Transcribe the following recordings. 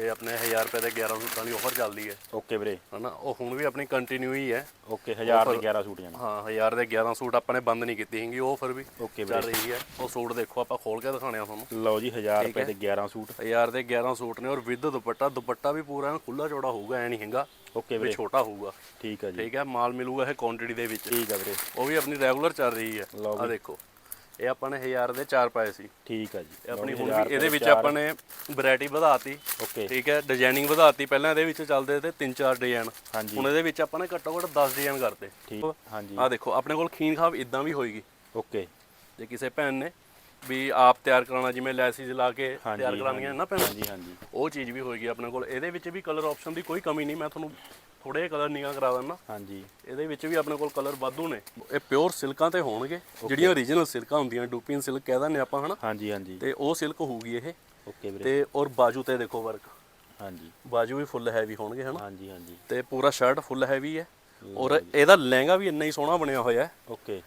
ਤੇ ਆਪਣੇ 1000 ਰੁਪਏ ਦੇ 11 ਸੂਟਾਂ ਦੀ ਆਫਰ ਚੱਲਦੀ ਹੈ। ਓਕੇ ਵੀਰੇ। ਹਨਾ? ਉਹ ਹੁਣ ਵੀ ਆਪਣੀ ਕੰਟੀਨਿਊ ਹੀ ਹੈ। ਓਕੇ 1000 ਦੇ 11 ਸੂਟ ਜਾਣਾ ਹਾਂ 1000 ਦੇ 11 ਸੂਟ ਆਪਾਂ ਨੇ ਬੰਦ ਨਹੀਂ ਕੀਤੀ ਹੈਗੀ ਉਹ ਫਿਰ ਵੀ ਓਕੇ ਚੱਲ ਰਹੀ ਹੈ। ਉਹ ਸੂਟ ਦੇਖੋ ਆਪਾਂ ਖੋਲ ਕੇ ਦਿਖਾਣੇ ਆ ਤੁਹਾਨੂੰ। ਲਓ ਜੀ 1000 ਰੁਪਏ ਦੇ 11 ਸੂਟ। 1000 ਦੇ 11 ਸੂਟ ਨੇ ਔਰ ਵਿਦ ਦੁਪੱਟਾ ਦੁਪੱਟਾ ਵੀ ਪੂਰਾ ਖੁੱਲਾ ਚੌੜਾ ਹੋਊਗਾ ਐ ਨਹੀਂ ਹੈਗਾ। ਓਕੇ ਵੀਰੇ। ਛੋਟਾ ਹੋਊਗਾ। ਠੀਕ ਹੈ ਜੀ। ਠੀਕ ਹੈ? ਮਾਲ ਮਿਲੂਗਾ ਇਹ ਕੁਆਂਟੀਟੀ ਦੇ ਵਿੱਚ। ਠੀਕ ਹੈ ਵੀਰੇ। ਉਹ ਵੀ ਆਪਣੀ ਰੈਗੂਲਰ ਚੱਲ ਰਹੀ ਹੈ। ਆ ਦੇਖੋ। ਇਹ ਆਪਾਂ ਨੇ 1000 ਦੇ 4 ਪਾਏ ਸੀ। ਠੀਕ ਹੈ ਜੀ। ਇਹ ਆਪਣੀ ਹੁਣ 1000 ਵੀ ਇਹਦੇ ਵਿੱਚ। ਆਪਾਂ ਨੇ ਵੈਰਾਈਟੀ ਵਧਾਤੀ। ਓਕੇ। ਠੀਕ ਹੈ ਡਿਜ਼ਾਈਨਿੰਗ ਵਧਾਤੀ। ਪਹਿਲਾਂ ਇਹਦੇ ਵਿੱਚ ਚੱਲਦੇ ਤੇ 3-4 ਡਿਜ਼ਾਈਨ ਹੁਣ ਇਹਦੇ ਵਿੱਚ ਆਪਾਂ ਨੇ ਘੱਟੋ ਘੱਟ 10 ਡਿਜ਼ਾਈਨ ਕਰਤੇ ਠੀਕ ਹਾਂਜੀ। ਆ ਦੇਖੋ ਆਪਣੇ ਕੋਲ ਖੀਨ ਖਾਬ ਇਦਾਂ ਵੀ ਹੋਏਗੀ। ਓਕੇ। ਜੇ ਕਿਸੇ ਭੈਣ ਨੇ ਵੀ ਆਪ ਤਿਆਰ ਕਰਾਉਣਾ ਜਿਵੇਂ ਲੈਸਿਸ ਲਾ ਕੇ ਤਿਆਰ ਕਰਾਉਣੀਆਂ ਨਾ ਭੈਣ? ਹਾਂਜੀ ਹਾਂਜੀ। ਉਹ ਚੀਜ਼ ਵੀ ਹੋਏਗੀ ਆਪਣੇ ਕੋਲ। ਇਹਦੇ ਵਿੱਚ ਵੀ ਕਲਰ ਆਪਸ਼ਨ ਦੀ ਕੋਈ ਕਮੀ ਨਹੀਂ। ਮੈਂ ਤੁਹਾਨੂੰ ਥੋੜੇ ਕਲਰ ਨਿਗਾ ਕਰਾ ਦਿੰਦਾ। ਹਾਂਜੀ। ਇਹਦੇ ਵਿੱਚ ਵੀ ਆਪਣੇ ਕੋਲ ਕਲਰ ਵਾਧੂ ਨੇ। ਇਹ ਪਿਓਰ ਸਿਲਕਾਂ ਤੇ ਹੋਣਗੇ। ਜਿਹੜੀਆਂ origignal ਸਿਲਕਾਂ ਹੁੰਦੀਆਂ ਡੂਪੀਨ ਸਿਲਕ ਕਹਿ ਦਿੰਦੇ ਆਪਾਂ ਹਨਾ? ਹਾਂਜੀ ਹਾਂਜੀ। ਤੇ ਉਹ ਸਿਲਕ ਹੋਊਗੀ ਇਹ। ਓਕੇ ਵੀਰੇ। ਤੇ ਔਰ ਬਾਜੂ ਤੇ ਦੇਖੋ ਵਰਕ ਹਾਂਜੀ। ਬਾਜੂ ਵੀ ਫੁੱਲ ਹੈਵੀ ਹੋਣਗੇ ਹਨਾ? ਹਾਂਜੀ ਹਾਂਜੀ। ਤੇ ਪੂਰਾ ਸ਼ਰਟ ਫੁੱਲ ਹੈਵੀ ਹੈ। ਔਰ ਇਹਦਾ ਲਹਿੰਗਾ ਵੀ ਇੰਨਾ ਹੀ ਸੋਹਣਾ ਬਣਿਆ ਹੋਇਆ ਹੈ। ਓਕੇ